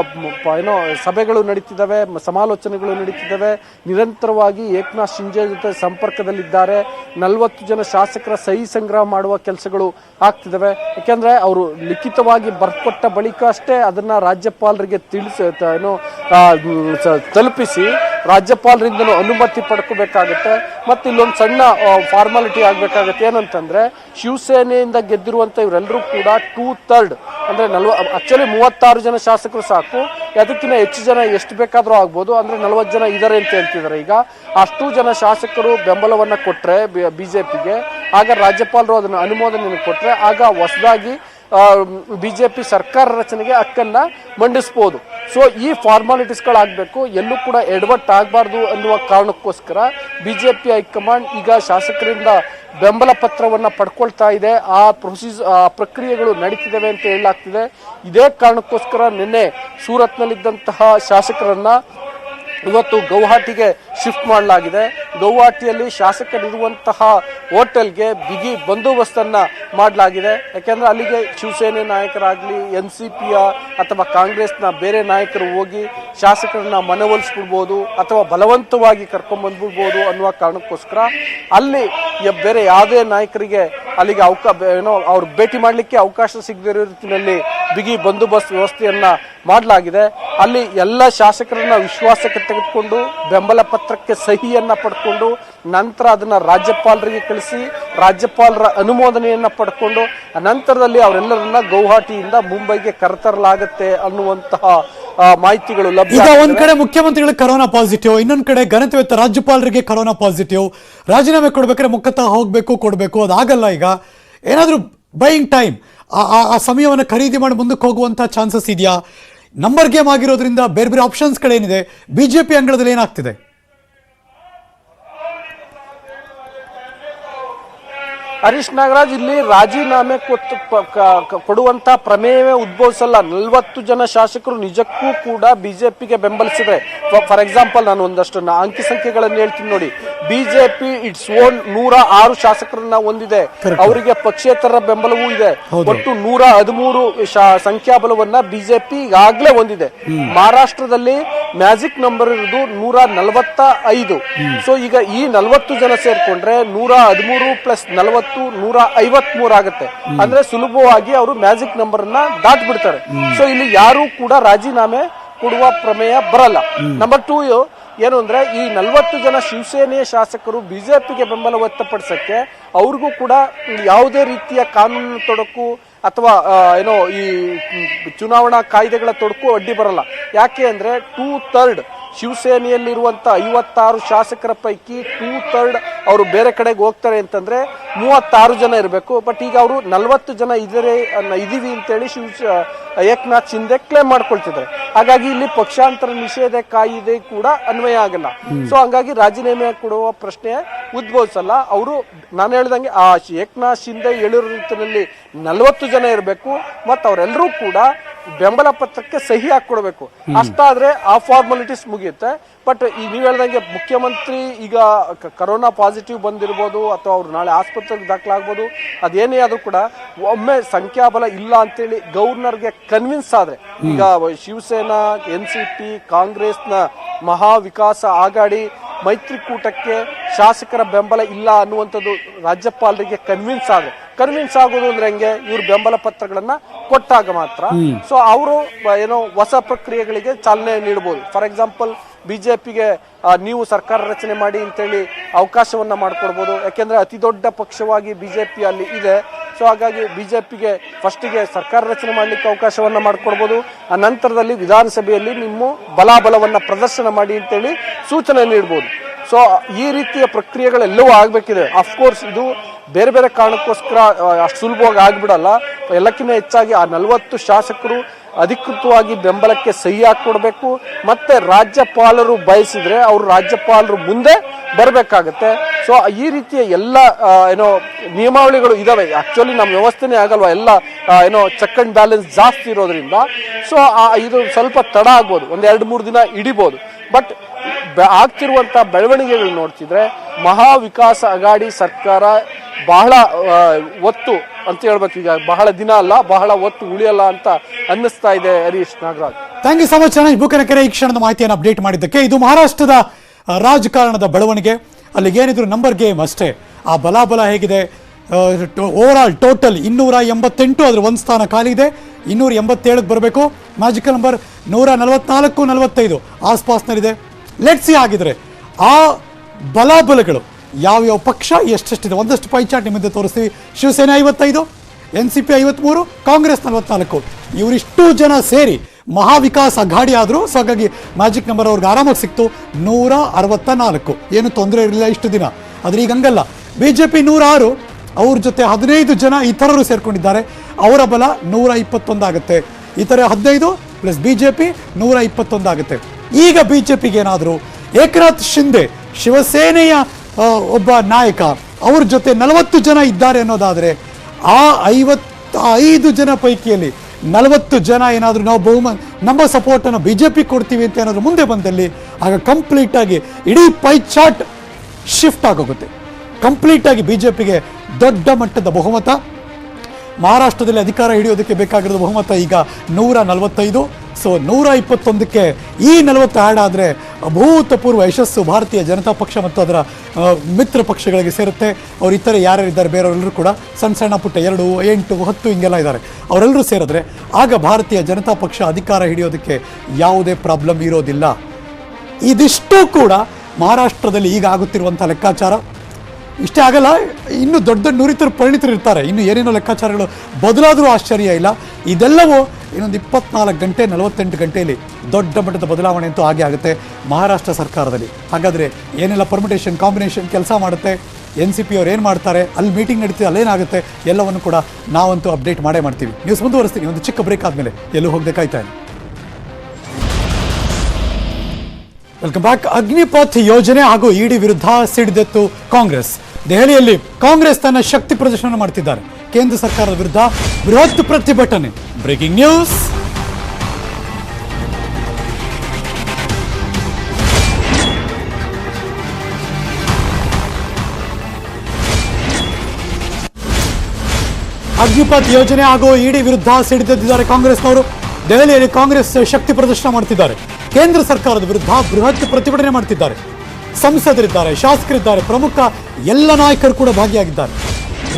ಏನೋ ಸಭೆಗಳು ನಡೀತಿದ್ದಾವೆ ಸಮಾಲೋಚನೆಗಳು ನಡೀತಿದ್ದಾವೆ. ನಿರಂತರವಾಗಿ ಏಕನಾಥ್ ಶಿಂಜೆ ಜೊತೆ ಸಂಪರ್ಕದಲ್ಲಿದ್ದಾರೆ. ನಲವತ್ತು ಜನ ಶಾಸಕರ ಸಹಿ ಸಂಗ್ರಹ ಮಾಡುವ ಕೆಲಸಗಳು ಆಗ್ತಿದ್ದಾವೆ. ಯಾಕೆಂದರೆ ಅವರು ಲಿಖಿತವಾಗಿ ಬರ್ಕೊಟ್ಟ ಬಳಿಕ ಅಷ್ಟೇ ಅದನ್ನು ರಾಜ್ಯಪಾಲರಿಗೆ ತಿಳಿಸ ಏನು ಆ, ಮ್, ರಾಜ್ಯಪಾಲರಿಂದಲೂ ಅನುಮತಿ ಪಡ್ಕೋಬೇಕಾಗತ್ತೆ ಮತ್ತು ಇಲ್ಲೊಂದು ಸಣ್ಣ ಫಾರ್ಮಾಲಿಟಿ ಆಗ್ಬೇಕಾಗತ್ತೆ. ಏನಂತಂದರೆ ಶಿವಸೇನೆಯಿಂದ ಗೆದ್ದಿರುವಂಥ ಇವರೆಲ್ಲರೂ ಕೂಡ ಟೂ ಥರ್ಡ್ ಅಂದರೆ ನಲ್ವ ಆ್ಯಕ್ಚುಲಿ ಮೂವತ್ತಾರು ಜನ ಶಾಸಕರು ಸಾಕು. ಅದಕ್ಕಿಂತ ಹೆಚ್ಚು ಜನ ಎಷ್ಟು ಬೇಕಾದರೂ ಆಗ್ಬೋದು. ಅಂದರೆ ನಲವತ್ತು ಜನ ಇದ್ದಾರೆ ಅಂತ ಹೇಳ್ತಿದ್ದಾರೆ ಈಗ. ಅಷ್ಟು ಜನ ಶಾಸಕರು ಬೆಂಬಲವನ್ನು ಕೊಟ್ಟರೆ ಬಿ ಜೆ ಪಿಗೆ ಆಗ ರಾಜ್ಯಪಾಲರು ಅದನ್ನು ಅನುಮೋದನೆಯನ್ನು ಕೊಟ್ಟರೆ ಆಗ ಹೊಸದಾಗಿ ಬಿಜೆಪಿ ಸರ್ಕಾರ ರಚನೆಗೆ ಹಕ್ಕನ್ನು ಮಂಡಿಸ್ಬೋದು. ಸೊ ಈ ಫಾರ್ಮಾಲಿಟೀಸ್ಗಳಾಗಬೇಕು ಎಲ್ಲೂ ಕೂಡ ಎಡವಟ್ಟು ಆಗಬಾರ್ದು ಅನ್ನುವ ಕಾರಣಕ್ಕೋಸ್ಕರ ಬಿ ಜೆ ಪಿ ಹೈಕಮಾಂಡ್ ಈಗ ಶಾಸಕರಿಂದ ಬೆಂಬಲ ಪತ್ರವನ್ನು ಪಡ್ಕೊಳ್ತಾ ಇದೆ. ಆ ಪ್ರೊಸೀಸ್ ಆ ಪ್ರಕ್ರಿಯೆಗಳು ನಡೀತಿದ್ದಾವೆ ಅಂತ ಹೇಳಲಾಗ್ತಿದೆ. ಇದೇ ಕಾರಣಕ್ಕೋಸ್ಕರ ನಿನ್ನೆ ಸೂರತ್ನಲ್ಲಿದ್ದಂತಹ ಶಾಸಕರನ್ನ ಇವತ್ತು ಗೌಹಾಟಿಗೆ ಶಿಫ್ಟ್ ಮಾಡಲಾಗಿದೆ. ಗೌಹಾಟಿಯಲ್ಲಿ ಶಾಸಕರಿರುವಂತಹ ಹೋಟೆಲ್ಗೆ ಬಿಗಿ ಬಂದೋಬಸ್ತನ್ನು ಮಾಡಲಾಗಿದೆ. ಯಾಕೆಂದರೆ ಅಲ್ಲಿಗೆ ಶಿವಸೇನೆ ನಾಯಕರಾಗ್ಲಿ ಎನ್ ಸಿ ಪಿಯ ಅಥವಾ ಕಾಂಗ್ರೆಸ್ನ ಬೇರೆ ನಾಯಕರು ಹೋಗಿ ಶಾಸಕರನ್ನ ಮನವೊಲಿಸ್ಬಿಡ್ಬೋದು ಅಥವಾ ಬಲವಂತವಾಗಿ ಕರ್ಕೊಂಡ್ ಬಂದ್ಬಿಡ್ಬೋದು ಅನ್ನುವ ಕಾರಣಕ್ಕೋಸ್ಕರ ಅಲ್ಲಿ ಬೇರೆ ಯಾವುದೇ ನಾಯಕರಿಗೆ ಅಲ್ಲಿಗೆ ಅವಕಾಶ ಏನೋ ಅವ್ರು ಭೇಟಿ ಮಾಡಲಿಕ್ಕೆ ಅವಕಾಶ ಸಿಗದಿರೋ ರೀತಿಯಲ್ಲಿ ಬಿಗಿ ಬಂದೋಬಸ್ತ್ ವ್ಯವಸ್ಥೆಯನ್ನ ಮಾಡಲಾಗಿದೆ. ಅಲ್ಲಿ ಎಲ್ಲ ಶಾಸಕರನ್ನ ವಿಶ್ವಾಸಕ್ಕೆ ತೆಗೆದುಕೊಂಡು ಬೆಂಬಲ ಪತ್ರಕ್ಕೆ ಸಹಿಯನ್ನ ಪಡ್ಕೊಂಡು ನಂತರ ಅದನ್ನ ರಾಜ್ಯಪಾಲರಿಗೆ ಕಳಿಸಿ ರಾಜ್ಯಪಾಲರ ಅನುಮೋದನೆಯನ್ನ ಪಡ್ಕೊಂಡು ನಂತರದಲ್ಲಿ ಅವರೆಲ್ಲರನ್ನ ಗೌಹಾಟಿಯಿಂದ ಮುಂಬೈಗೆ ಕರೆತರಲಾಗುತ್ತೆ ಅನ್ನುವಂತಹ ಮಾಹಿತಿಗಳು ಲಭ್ಯ ಈಗ ಒಂದ್ ಕಡೆ ಮುಖ್ಯಮಂತ್ರಿಗಳು ಕರೋನಾ ಪಾಸಿಟಿವ್ ಇನ್ನೊಂದ್ ಕಡೆ ಘನತೆವೆತ್ತ ರಾಜ್ಯಪಾಲರಿಗೆ ಕರೋನಾ ಪಾಸಿಟಿವ್. ರಾಜೀನಾಮೆ ಕೊಡ್ಬೇಕಾದ್ರೆ ಮುಖತಃ ಹೋಗ್ಬೇಕು ಕೊಡ್ಬೇಕು ಅದಾಗಲ್ಲ ಈಗ. ಏನಾದ್ರೂ ಬೈಯಿಂಗ್ ಟೈಮ್ ಆ ಸಮಯವನ್ನು ಖರೀದಿ ಮಾಡಿ ಮುಂದಕ್ಕೆ ಹೋಗುವಂಥ ಚಾನ್ಸಸ್ ಇದೆಯಾ? ನಂಬರ್ ಗೇಮ್ ಆಗಿರೋದ್ರಿಂದ ಬೇರೆ ಬೇರೆ ಆಪ್ಷನ್ಸ್ಗಳೇನಿದೆ ಬಿ ಜೆ ಪಿ ಅಂಗಳದಲ್ಲಿ ಏನಾಗ್ತಿದೆ? ಹರೀಶ್ ನಾಗರಾಜ್ ಇಲ್ಲಿ ರಾಜೀನಾಮೆ ಕೊಡುವಂತ ಪ್ರಮೇಯವೇ ಉದ್ಭವಿಸಲ್ಲ. ನಲವತ್ತು ಜನ ಶಾಸಕರು ನಿಜಕ್ಕೂ ಕೂಡ ಬಿಜೆಪಿಗೆ ಬೆಂಬಲಿಸಿದ್ರೆ. ಫಾರ್ ಎಕ್ಸಾಂಪಲ್ ನಾನು ಒಂದಷ್ಟು ಅಂಕಿ ಸಂಖ್ಯೆಗಳನ್ನು ಹೇಳ್ತೀನಿ ನೋಡಿ. ಬಿಜೆಪಿ ಇಟ್ಸ್ ಓನ್ ನೂರ ಆರು ಶಾಸಕರನ್ನ ಹೊಂದಿದೆ. ಅವರಿಗೆ ಪಕ್ಷೇತರ ಬೆಂಬಲವೂ ಇದೆ. ಒಟ್ಟು ನೂರ ಹದಿಮೂರು ಸಂಖ್ಯಾಬಲವನ್ನ ಬಿಜೆಪಿ ಈಗಾಗಲೇ ಹೊಂದಿದೆ. ಮಹಾರಾಷ್ಟ್ರದಲ್ಲಿ ಮ್ಯಾಜಿಕ್ ನಂಬರ್ ಇರೋದು ನೂರ ನಲವತ್ತ ಐದು. ಸೊ ಈಗ ಈ ನಲವತ್ತು ಜನ ಸೇರ್ಕೊಂಡ್ರೆ ನೂರ ಹದಿಮೂರು ಪ್ಲಸ್ ನಲವತ್ತು ನೂರ ಐವತ್ ಆಗುತ್ತೆ. ಅಂದ್ರೆ ಸುಲಭವಾಗಿ ಅವರು ಮ್ಯಾಜಿಕ್ ನಂಬರ್ ಅನ್ನ ದಾಟ್ ಬಿಡ್ತಾರೆ ಸೊ ಇಲ್ಲಿ ಯಾರು ಕೂಡ ರಾಜೀನಾಮೆ ಕೊಡುವ ಪ್ರಮೇಯ ಬರಲ್ಲ. ನಂಬರ್ ಟೂ ಏನು ಅಂದ್ರೆ, ಈ ನಲವತ್ತು ಜನ ಶಿವಸೇನೆಯ ಶಾಸಕರು ಬಿಜೆಪಿಗೆ ಬೆಂಬಲ ವ್ಯಕ್ತಪಡಿಸಕ್ಕೆ ಅವ್ರಿಗೂ ಕೂಡ ಯಾವುದೇ ರೀತಿಯ ಕಾನೂನು ತೊಡಕು ಅಥವಾ ಏನೋ ಈ ಚುನಾವಣಾ ಕಾಯ್ದೆಗಳ ತೊಡಕು ಅಡ್ಡಿ ಬರಲ್ಲ. ಯಾಕೆ ಅಂದ್ರೆ ಟೂ ಥರ್ಡ್ ಶಿವಸೇನೆಯಲ್ಲಿರುವಂತ ಐವತ್ತಾರು ಶಾಸಕರ ಪೈಕಿ ಟೂ ಥರ್ಡ್ ಅವರು ಬೇರೆ ಕಡೆಗೆ ಹೋಗ್ತಾರೆ ಅಂತಂದ್ರೆ ಮೂವತ್ತಾರು ಜನ ಇರಬೇಕು. ಬಟ್ ಈಗ ಅವರು ನಲವತ್ತು ಜನ ಇದರೆ ಇದೀವಿ ಅಂತೇಳಿ ಶಿವ ಏಕನಾಥ್ ಶಿಂದೆ ಕ್ಲೇಮ್ ಮಾಡ್ಕೊಳ್ತಿದ್ದಾರೆ. ಹಾಗಾಗಿ ಇಲ್ಲಿ ಪಕ್ಷಾಂತರ ನಿಷೇಧ ಕಾಯಿದೆ ಕೂಡ ಅನ್ವಯ ಆಗಲ್ಲ. ಸೊ ಹಂಗಾಗಿ ರಾಜೀನಾಮೆ ಕೊಡುವ ಪ್ರಶ್ನೆ ಉದ್ಭವಿಸಲ್ಲ. ಅವರು, ನಾನು ಹೇಳ್ದಂಗೆ ಆ ಏಕನಾಥ್ ಶಿಂದೆ ಹೇಳಿರೋ ರೀತಿಯಲ್ಲಿ ನಲವತ್ತು ಜನ ಇರಬೇಕು. ಮತ್ತು ಅವರೆಲ್ಲರೂ ಕೂಡ ಬೆಂಬಲ ಪತ್ರಕ್ಕೆ ಸಹಿ ಹಾಕೊಡ್ಬೇಕು ಅಷ್ಟಾದ್ರೆ ಆ ಫಾರ್ಮಾಲಿಟೀಸ್ ಮುಗಿಯುತ್ತೆ. ಬಟ್ ಈ ನೀವು ಹೇಳ್ದಂಗೆ ಮುಖ್ಯಮಂತ್ರಿ ಈಗ ಕರೋನಾ ಪಾಸಿಟಿವ್ ಬಂದಿರ್ಬೋದು ಅಥವಾ ಅವ್ರು ನಾಳೆ ಆಸ್ಪತ್ರೆಗೆ ದಾಖಲಾಗ್ಬೋದು, ಅದೇನೇ ಆದ್ರೂ ಕೂಡ ಒಮ್ಮೆ ಸಂಖ್ಯಾಬಲ ಇಲ್ಲ ಅಂತೇಳಿ ಗವರ್ನರ್ಗೆ ಕನ್ವಿನ್ಸ್ ಆದ್ರೆ, ಈಗ ಶಿವಸೇನಾ ಎನ್ ಸಿ ಪಿ ಕಾಂಗ್ರೆಸ್ನ ಮಹಾವಿಕಾಸ ಆಗಾಡಿ ಮೈತ್ರಿಕೂಟಕ್ಕೆ ಶಾಸಕರ ಬೆಂಬಲ ಇಲ್ಲ ಅನ್ನುವಂಥದ್ದು ರಾಜ್ಯಪಾಲರಿಗೆ ಕನ್ವಿನ್ಸ್ ಆದ್ರೆ ಕನ್ವಿನ್ಸ್ ಆಗೋದು ಅಂದ್ರೆ ಹೆಂಗೆ? ಇವ್ರ ಬೆಂಬಲ ಪತ್ರಗಳನ್ನ ಕೊಟ್ಟಾಗ ಮಾತ್ರ. ಸೊ ಅವರು ಏನೋ ಹೊಸ ಪ್ರಕ್ರಿಯೆಗಳಿಗೆ ಚಾಲನೆ ನೀಡಬಹುದು ಫಾರ್ ಎಕ್ಸಾಂಪಲ್ ಬಿಜೆಪಿಗೆ ನೀವು ಸರ್ಕಾರ ರಚನೆ ಮಾಡಿ ಅಂತೇಳಿ ಅವಕಾಶವನ್ನ ಮಾಡಿಕೊಡ್ಬೋದು. ಯಾಕೆಂದ್ರೆ ಅತಿ ದೊಡ್ಡ ಪಕ್ಷವಾಗಿ ಬಿಜೆಪಿ ಅಲ್ಲಿ ಇದೆ. ಸೊ ಹಾಗಾಗಿ ಬಿಜೆಪಿಗೆ ಫಸ್ಟಿಗೆ ಸರ್ಕಾರ ರಚನೆ ಮಾಡ್ಲಿಕ್ಕೆ ಅವಕಾಶವನ್ನ ಮಾಡಿಕೊಡ್ಬೋದು. ಆ ನಂತರದಲ್ಲಿ ವಿಧಾನಸಭೆಯಲ್ಲಿ ನಿಮ್ಮ ಬಲಾಬಲವನ್ನ ಪ್ರದರ್ಶನ ಮಾಡಿ ಅಂತೇಳಿ ಸೂಚನೆ ನೀಡ್ಬೋದು. ಸೊ ಈ ರೀತಿಯ ಪ್ರಕ್ರಿಯೆಗಳೆಲ್ಲವೂ ಆಗಬೇಕಿದೆ. ಅಫ್ಕೋರ್ಸ್ ಇದು ಬೇರೆ ಬೇರೆ ಕಾರಣಕ್ಕೋಸ್ಕರ ಅಷ್ಟು ಸುಲಭವಾಗಿ ಆಗಿಬಿಡಲ್ಲ. ಎಲ್ಲಕ್ಕಿಂತ ಹೆಚ್ಚಾಗಿ ಆ ನಲವತ್ತು ಶಾಸಕರು ಅಧಿಕೃತವಾಗಿ ಬೆಂಬಲಕ್ಕೆ ಸಹಿ ಹಾಕೊಡ್ಬೇಕು ಮತ್ತೆ ರಾಜ್ಯಪಾಲರು ಬಯಸಿದ್ರೆ ಅವರು ರಾಜ್ಯಪಾಲರು ಮುಂದೆ ಬರಬೇಕಾಗತ್ತೆ. ಸೊ ಈ ರೀತಿಯ ಎಲ್ಲ ಏನೋ ನಿಯಮಾವಳಿಗಳು ಇದಾವೆ. ಆ್ಯಕ್ಚುಲಿ ನಮ್ಮ ವ್ಯವಸ್ಥೆನೇ ಆಗಲ್ವಾ ಎಲ್ಲ ಏನೋ ಚೆಕ್ ಅಂಡ್ ಬ್ಯಾಲೆನ್ಸ್ ಜಾಸ್ತಿ ಇರೋದ್ರಿಂದ. ಸೊ ಇದು ಸ್ವಲ್ಪ ತಡ ಆಗ್ಬೋದು. ಒಂದು ಮೂರು ದಿನ ಹಿಡಿಬೋದು. ಬಟ್ ಆಗ್ತಿರುವಂತ ಬೆಳವಣಿಗೆಗಳು ನೋಡ್ತಿದ್ರೆ ಮಹಾ ವಿಕಾಸ ಅಗಾಡಿ ಸರ್ಕಾರ ಬಹಳ ಒತ್ತು ಅಂತ ಹೇಳ್ಬೇಕು ಈಗ. ಬಹಳ ದಿನ ಅಲ್ಲ, ಬಹಳ ಒತ್ತು ಉಳಿಯಲ್ಲ ಅಂತ ಅನ್ನಿಸ್ತಾ ಇದೆ Harish Nagaraj. Thank you so much ಚೆನ್ನಾಗಿ ಬುಕನಕೆರೆ ಈ ಕ್ಷಣದ ಮಾಹಿತಿಯನ್ನು ಅಪ್ಡೇಟ್ ಮಾಡಿದ್ದಕ್ಕೆ ಇದು ಮಹಾರಾಷ್ಟ್ರದ ರಾಜಕಾರಣದ ಬೆಳವಣಿಗೆ. ಅಲ್ಲಿಗೆ ಏನಿದ್ರು ನಂಬರ್ ಗೇಮ್ ಅಷ್ಟೇ. ಆ ಬಲಾಬಲ ಹೇಗಿದೆ? ಓವರ್ ಆಲ್ ಟೋಟಲ್ ಇನ್ನೂರ ಎಂಬತ್ತೆಂಟು, ಅದ್ರ ಒಂದು ಸ್ಥಾನ ಖಾಲಿ ಇದೆ. ಇನ್ನೂರ ಎಂಬತ್ತೇಳಕ್ಕೆ ಬರಬೇಕು. ಮ್ಯಾಜಿಕಲ್ ನಂಬರ್ ನೂರ ನಲವತ್ನಾಲ್ಕು ನಲವತ್ತೈದು ಆಸ್ಪಾಸ್ನಲ್ಲಿದೆ. ಲೆಟ್ಸಿ ಆಗಿದ್ರೆ ಆ ಬಲಾಬಲಗಳು ಯಾವ್ಯಾವ ಪಕ್ಷ ಎಷ್ಟೆಷ್ಟಿದೆ? ಒಂದಷ್ಟು ಪೈ ಚಾಟ್ ನಿಮ್ಮಿಂದ ತೋರಿಸ್ತೀವಿ. ಶಿವಸೇನೆ ಐವತ್ತೈದು ಎನ್ ಸಿ ಪಿ ಐವತ್ಮೂರು ಕಾಂಗ್ರೆಸ್ ನಲವತ್ನಾಲ್ಕು. ಇವರಿಷ್ಟು ಜನ ಸೇರಿ ಮಹಾವಿಕಾಸ್ ಅಘಾಡಿ ಆದರೂ ಸೊ ಹಾಗಾಗಿ ಮ್ಯಾಜಿಕ್ ನಂಬರ್ ಅವ್ರಿಗೆ ಆರಾಮಾಗಿ ಸಿಕ್ತು. ನೂರ ಅರವತ್ತ ನಾಲ್ಕು ಏನು ತೊಂದರೆ ಇರಲಿಲ್ಲ ಇಷ್ಟು ದಿನ. ಆದರೆ ಈಗ ಹಂಗಲ್ಲ. ಬಿ ಜೆ ಪಿ ನೂರಾರು, ಅವ್ರ ಜೊತೆ ಹದಿನೈದು ಜನ ಇತರರು ಸೇರ್ಕೊಂಡಿದ್ದಾರೆ. ಅವರ ಬಲ ನೂರ ಇಪ್ಪತ್ತೊಂದಾಗುತ್ತೆ ಇತರ ಹದಿನೈದು ಪ್ಲಸ್ ಬಿ ಜೆ ಪಿ ನೂರ ಇಪ್ಪತ್ತೊಂದಾಗುತ್ತೆ ಈಗ ಬಿ ಜೆ ಪಿಗೇನಾದರೂ ಏಕನಾಥ್ ಶಿಂದೆ ಶಿವಸೇನೆಯ ಒಬ್ಬ ನಾಯಕ, ಅವ್ರ ಜೊತೆ ನಲವತ್ತು ಜನ ಇದ್ದಾರೆ ಅನ್ನೋದಾದರೆ, ಆ ಐವತ್ತ ಐದು ಜನ ಪೈಕಿಯಲ್ಲಿ ನಲವತ್ತು ಜನ ಏನಾದರೂ ನಾವು ಬಹುಮ ನಮ್ಮ ಸಪೋರ್ಟನ್ನು ಬಿ ಜೆ ಪಿ ಕೊಡ್ತೀವಿ ಅಂತ ಏನಾದರೂ ಮುಂದೆ ಬಂದಲ್ಲಿ, ಆಗ ಕಂಪ್ಲೀಟಾಗಿ ಇಡೀ ಪೈ ಚಾಟ್ ಶಿಫ್ಟ್ ಆಗೋಗುತ್ತೆ. ಕಂಪ್ಲೀಟಾಗಿ ಬಿ ಜೆ ಪಿಗೆ ದೊಡ್ಡ ಮಟ್ಟದ ಬಹುಮತ ಮಹಾರಾಷ್ಟ್ರದಲ್ಲಿ ಅಧಿಕಾರ ಹಿಡಿಯೋದಕ್ಕೆ ಬೇಕಾಗಿರೋದು ಬಹುಮತ ಈಗ ನೂರ ನಲವತ್ತೈದು. ಸೊ ನೂರ ಇಪ್ಪತ್ತೊಂದಕ್ಕೆ ಈ ನಲವತ್ತು ಆ್ಯಡ್ ಅಭೂತಪೂರ್ವ ಯಶಸ್ಸು ಭಾರತೀಯ ಜನತಾ ಪಕ್ಷ ಮತ್ತು ಅದರ ಮಿತ್ರ ಪಕ್ಷಗಳಿಗೆ ಸೇರುತ್ತೆ. ಅವ್ರು ಇತರೆ ಯಾರ್ಯಾರಿದ್ದಾರೆ ಬೇರೆಯವರೆಲ್ಲರೂ ಕೂಡ ಸಣ್ಣ ಸಣ್ಣ ಪುಟ್ಟ ಎರಡು, ಎಂಟು, ಹತ್ತು ಹಿಂಗೆಲ್ಲ ಇದ್ದಾರೆ. ಅವರೆಲ್ಲರೂ ಸೇರಿದ್ರೆ ಆಗ ಭಾರತೀಯ ಜನತಾ ಪಕ್ಷ ಅಧಿಕಾರ ಹಿಡಿಯೋದಕ್ಕೆ ಯಾವುದೇ ಪ್ರಾಬ್ಲಮ್ ಇರೋದಿಲ್ಲ. ಇದಿಷ್ಟು ಕೂಡ ಮಹಾರಾಷ್ಟ್ರದಲ್ಲಿ ಈಗ ಆಗುತ್ತಿರುವಂಥ ಲೆಕ್ಕಾಚಾರ. ಇಷ್ಟೇ ಆಗಲ್ಲ, ಇನ್ನು ದೊಡ್ಡ ದೊಡ್ಡ ನುರಿತರು, ಪರಿಣಿತರು ಇರ್ತಾರೆ. ಇನ್ನು ಏನೇನೋ ಲೆಕ್ಕಾಚಾರಗಳು ಬದಲಾದರೂ ಆಶ್ಚರ್ಯ ಇಲ್ಲ. ಇದೆಲ್ಲವೂ ಇನ್ನೊಂದು ಇಪ್ಪತ್ನಾಲ್ಕು ಗಂಟೆ, ನಲವತ್ತೆಂಟು ಗಂಟೆಯಲ್ಲಿ ದೊಡ್ಡ ಮಟ್ಟದ ಬದಲಾವಣೆ ಅಂತೂ ಆಗೇ ಆಗುತ್ತೆ ಮಹಾರಾಷ್ಟ್ರ ಸರ್ಕಾರದಲ್ಲಿ. ಹಾಗಾದರೆ ಏನೆಲ್ಲ ಪರ್ಮಿಟೇಷನ್ ಕಾಂಬಿನೇಷನ್ ಕೆಲಸ ಮಾಡುತ್ತೆ? ಎನ್ ಸಿ ಪಿ ಅವ್ರು ಏನು ಮಾಡ್ತಾರೆ? ಅಲ್ಲಿ ಮೀಟಿಂಗ್ ನಡೀತಿದೆ, ಅಲ್ಲೇನಾಗುತ್ತೆ? ಎಲ್ಲವನ್ನು ಕೂಡ ನಾವಂತೂ ಅಪ್ಡೇಟ್ ಮಾಡೇ ಮಾಡ್ತೀವಿ. ನ್ಯೂಸ್ ಮುಂದುವರಿಸ್ತೀನಿ. ಒಂದು ಚಿಕ್ಕ ಬ್ರೇಕ್ ಆದಮೇಲೆ ಎಲ್ಲೂ ಹೋಗಬೇಕಾಯ್ತಾ ವೆಲ್ಕಮ್ ಬ್ಯಾಕ್ ಅಗ್ನಿಪಥ್ ಯೋಜನೆ ಹಾಗೂ ಇಡಿ ವಿರುದ್ಧ ಸಿಡಿದೆತ್ತು ಕಾಂಗ್ರೆಸ್. ದೆಹಲಿಯಲ್ಲಿ ಕಾಂಗ್ರೆಸ್ ತನ್ನ ಶಕ್ತಿ ಪ್ರದರ್ಶನ ಮಾಡ್ತಿದ್ದಾರೆ. ಕೇಂದ್ರ ಸರ್ಕಾರದ ವಿರುದ್ಧ ಬೃಹತ್ ಪ್ರತಿಭಟನೆ. Breaking news. ಅಗ್ನಿಪಥ್ ಯೋಜನೆ ಹಾಗೂ ಇಡಿ ವಿರುದ್ಧ ಸಿಡಿದೆದ್ದಿದ್ದಾರೆ ಕಾಂಗ್ರೆಸ್ನವರು. ದೆಹಲಿಯಲ್ಲಿ ಕಾಂಗ್ರೆಸ್ ಶಕ್ತಿ ಪ್ರದರ್ಶನ ಮಾಡ್ತಿದ್ದಾರೆ. ಕೇಂದ್ರ ಸರ್ಕಾರದ ವಿರುದ್ಧ ಬೃಹತ್ ಪ್ರತಿಭಟನೆ ಮಾಡ್ತಿದ್ದಾರೆ. ಸಂಸದರಿದ್ದಾರೆ, ಶಾಸಕರಿದ್ದಾರೆ, ಪ್ರಮುಖ ಎಲ್ಲ ನಾಯಕರು ಕೂಡ ಭಾಗಿಯಾಗಿದ್ದಾರೆ.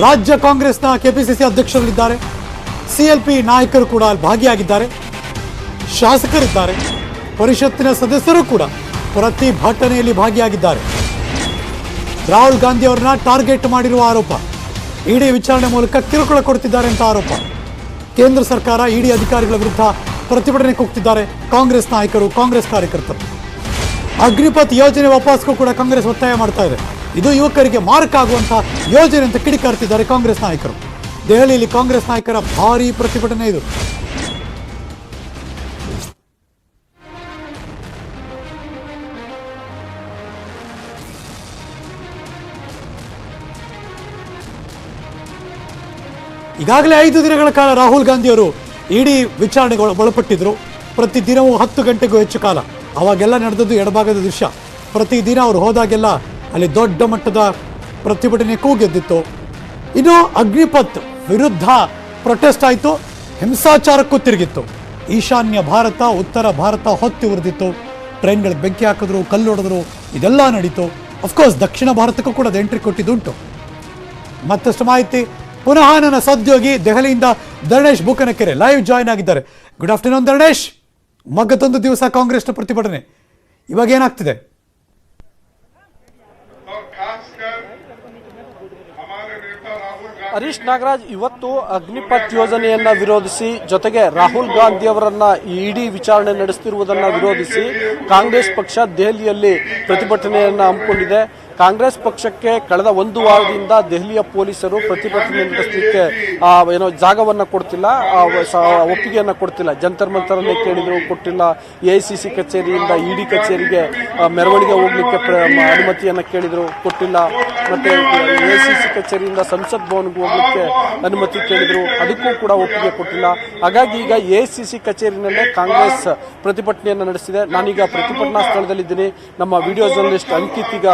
ರಾಜ್ಯ ಕಾಂಗ್ರೆಸ್ನ ಕೆಪಿಸಿಸಿ ಅಧ್ಯಕ್ಷರಲ್ಲಿದ್ದಾರೆ. ಸಿಎಲ್ಪಿ ನಾಯಕರು ಕೂಡ ಅಲ್ಲಿ ಭಾಗಿಯಾಗಿದ್ದಾರೆ. ಶಾಸಕರಿದ್ದಾರೆ. ಪರಿಷತ್ತಿನ ಸದಸ್ಯರು ಕೂಡ ಪ್ರತಿಭಟನೆಯಲ್ಲಿ ಭಾಗಿಯಾಗಿದ್ದಾರೆ. ರಾಹುಲ್ ಗಾಂಧಿ ಅವರನ್ನ ಟಾರ್ಗೆಟ್ ಮಾಡಿರುವ ಆರೋಪ. ಇಡಿ ವಿಚಾರಣೆ ಮೂಲಕ ಕಿರುಕುಳ ಕೊಡ್ತಿದ್ದಾರೆ ಅಂತ ಆರೋಪ. ಕೇಂದ್ರ ಸರ್ಕಾರ ಇಡಿ ಅಧಿಕಾರಿಗಳ ವಿರುದ್ಧ ಪ್ರತಿಭಟನೆ ಕೂಗ್ತಿದ್ದಾರೆ ಕಾಂಗ್ರೆಸ್ ನಾಯಕರು, ಕಾಂಗ್ರೆಸ್ ಕಾರ್ಯಕರ್ತರು. ಅಗ್ನಿಪಥ್ ಯೋಜನೆ ವಾಪಸ್ಗೂ ಕೂಡ ಕಾಂಗ್ರೆಸ್ ಒತ್ತಾಯ ಮಾಡ್ತಾ ಇದೆ. ಇದು ಯುವಕರಿಗೆ ಮಾರ್ಕ್ ಆಗುವಂತಹ ಯೋಜನೆ ಅಂತ ಕಿಡಿಕಾರ್ತಿದ್ದಾರೆ ಕಾಂಗ್ರೆಸ್ ನಾಯಕರು. ದೆಹಲಿಯಲ್ಲಿ ಕಾಂಗ್ರೆಸ್ ನಾಯಕರ ಭಾರೀ ಪ್ರತಿಭಟನೆ ಇದು. ಈಗಾಗಲೇ ಐದು ದಿನಗಳ ಕಾಲ ರಾಹುಲ್ ಗಾಂಧಿಯವರು ಇಡೀ ವಿಚಾರಣೆಗೆ ಒಳಪಟ್ಟಿದ್ರು. ಪ್ರತಿದಿನವೂ ಹತ್ತು ಗಂಟೆಗೂ ಹೆಚ್ಚು ಕಾಲ. ಅವಾಗೆಲ್ಲ ನಡೆದದ್ದು ಎಡಭಾಗದ ದೃಶ್ಯ. ಪ್ರತಿದಿನ ಅವರು ಹೋದಾಗೆಲ್ಲ ಅಲ್ಲಿ ದೊಡ್ಡ ಮಟ್ಟದ ಪ್ರತಿಭಟನೆ ಕೂಗೆದ್ದಿತ್ತು. ಇನ್ನು ಅಗ್ನಿಪಥ್ ವಿರುದ್ಧ ಪ್ರೊಟೆಸ್ಟ್ ಆಯಿತು, ಹಿಂಸಾಚಾರಕ್ಕೂ ತಿರುಗಿತ್ತು. ಈಶಾನ್ಯ ಭಾರತ, ಉತ್ತರ ಭಾರತ ಹೊತ್ತಿ ಉರಿದಿತ್ತು. ಟ್ರೈನ್ಗಳಿಗೆ ಬೆಂಕಿ ಹಾಕಿದ್ರು ಕಲ್ಲೊಡೆದ್ರು ಇದೆಲ್ಲ ನಡೀತು. ಅಫ್ಕೋರ್ಸ್ ದಕ್ಷಿಣ ಭಾರತಕ್ಕೂ ಕೂಡ ಅದು ಎಂಟ್ರಿ ಕೊಟ್ಟಿದ್ದುಂಟು. ಮತ್ತಷ್ಟು ಮಾಹಿತಿ, ಪುನಃ ನನ್ನ ಸದ್ಯೋಗಿ ದೆಹಲಿಯಿಂದ ಧರಣೇಶ್ ಬುಕನಕೆರೆ ಲೈವ್ ಜಾಯ್ನ್ ಆಗಿದ್ದಾರೆ. Good afternoon Dharanesh! ಮಗದೊಂದು ದಿವಸ ಕಾಂಗ್ರೆಸ್ನ ಪ್ರತಿಭಟನೆ. ಇವಾಗ ಏನಾಗ್ತಿದೆ? ಹರೀಶ್ ನಾಗರಾಜ್ ಇವತ್ತು ಅಗ್ನಿಪಥ್ ಯೋಜನೆಯನ್ನ ವಿರೋಧಿಸಿ ಜೊತೆಗೆ ರಾಹುಲ್ ಗಾಂಧಿ ಅವರನ್ನ ಇಡಿ ವಿಚಾರಣೆ ನಡೆಸುತ್ತಿರುವುದನ್ನು ವಿರೋಧಿಸಿ ಕಾಂಗ್ರೆಸ್ ಪಕ್ಷ ದೆಹಲಿಯಲ್ಲಿ ಪ್ರತಿಭಟನೆಯನ್ನ ಹಮ್ಮಿಕೊಂಡಿದೆ. ಕಾಂಗ್ರೆಸ್ ಪಕ್ಷಕ್ಕೆ ಕಳೆದ ಒಂದು ವಾರದಿಂದ ದೆಹಲಿಯ ಪೊಲೀಸರು ಪ್ರತಿಭಟನೆ ನಡೆಸಲಿಕ್ಕೆ ಆ, ಏನೋ ಜಾಗವನ್ನು ಕೊಡ್ತಿಲ್ಲ ಒಪ್ಪಿಗೆಯನ್ನು ಕೊಡ್ತಿಲ್ಲ. ಜಂತರ್ ಮಂತರನ್ನೇ ಕೇಳಿದ್ರು ಕೊಟ್ಟಿಲ್ಲ. ಎಐಸಿಸಿ ಕಚೇರಿಯಿಂದ ಇಡಿ ಕಚೇರಿಗೆ ಮೆರವಣಿಗೆ ಹೋಗ್ಲಿಕ್ಕೆ ಅನುಮತಿಯನ್ನು ಕೇಳಿದ್ರು ಕೊಟ್ಟಿಲ್ಲ. ಮತ್ತೆ ಎಐಸಿಸಿ ಕಚೇರಿಯಿಂದ ಸಂಸತ್ ಭವನ್ಗೆ ಹೋಗ್ಲಿಕ್ಕೆ ಅನುಮತಿ ಕೇಳಿದ್ರು ಅದಕ್ಕೂ ಕೂಡ ಒಪ್ಪಿಗೆ ಕೊಟ್ಟಿಲ್ಲ. ಹಾಗಾಗಿ ಈಗ ಎ ಸಿ ಎಐಸಿಸಿ ಕಚೇರಿನಲ್ಲೇ ಕಾಂಗ್ರೆಸ್ ಪ್ರತಿಭಟನೆಯನ್ನು ನಡೆಸಿದೆ ನಾನೀಗ ಪ್ರತಿಭಟನಾ ಸ್ಥಳದಲ್ಲಿದ್ದೀನಿ. ನಮ್ಮ ವಿಡಿಯೋ ಜರ್ನಲಿಸ್ಟ್ ಅಂಕಿತ್ ಈಗ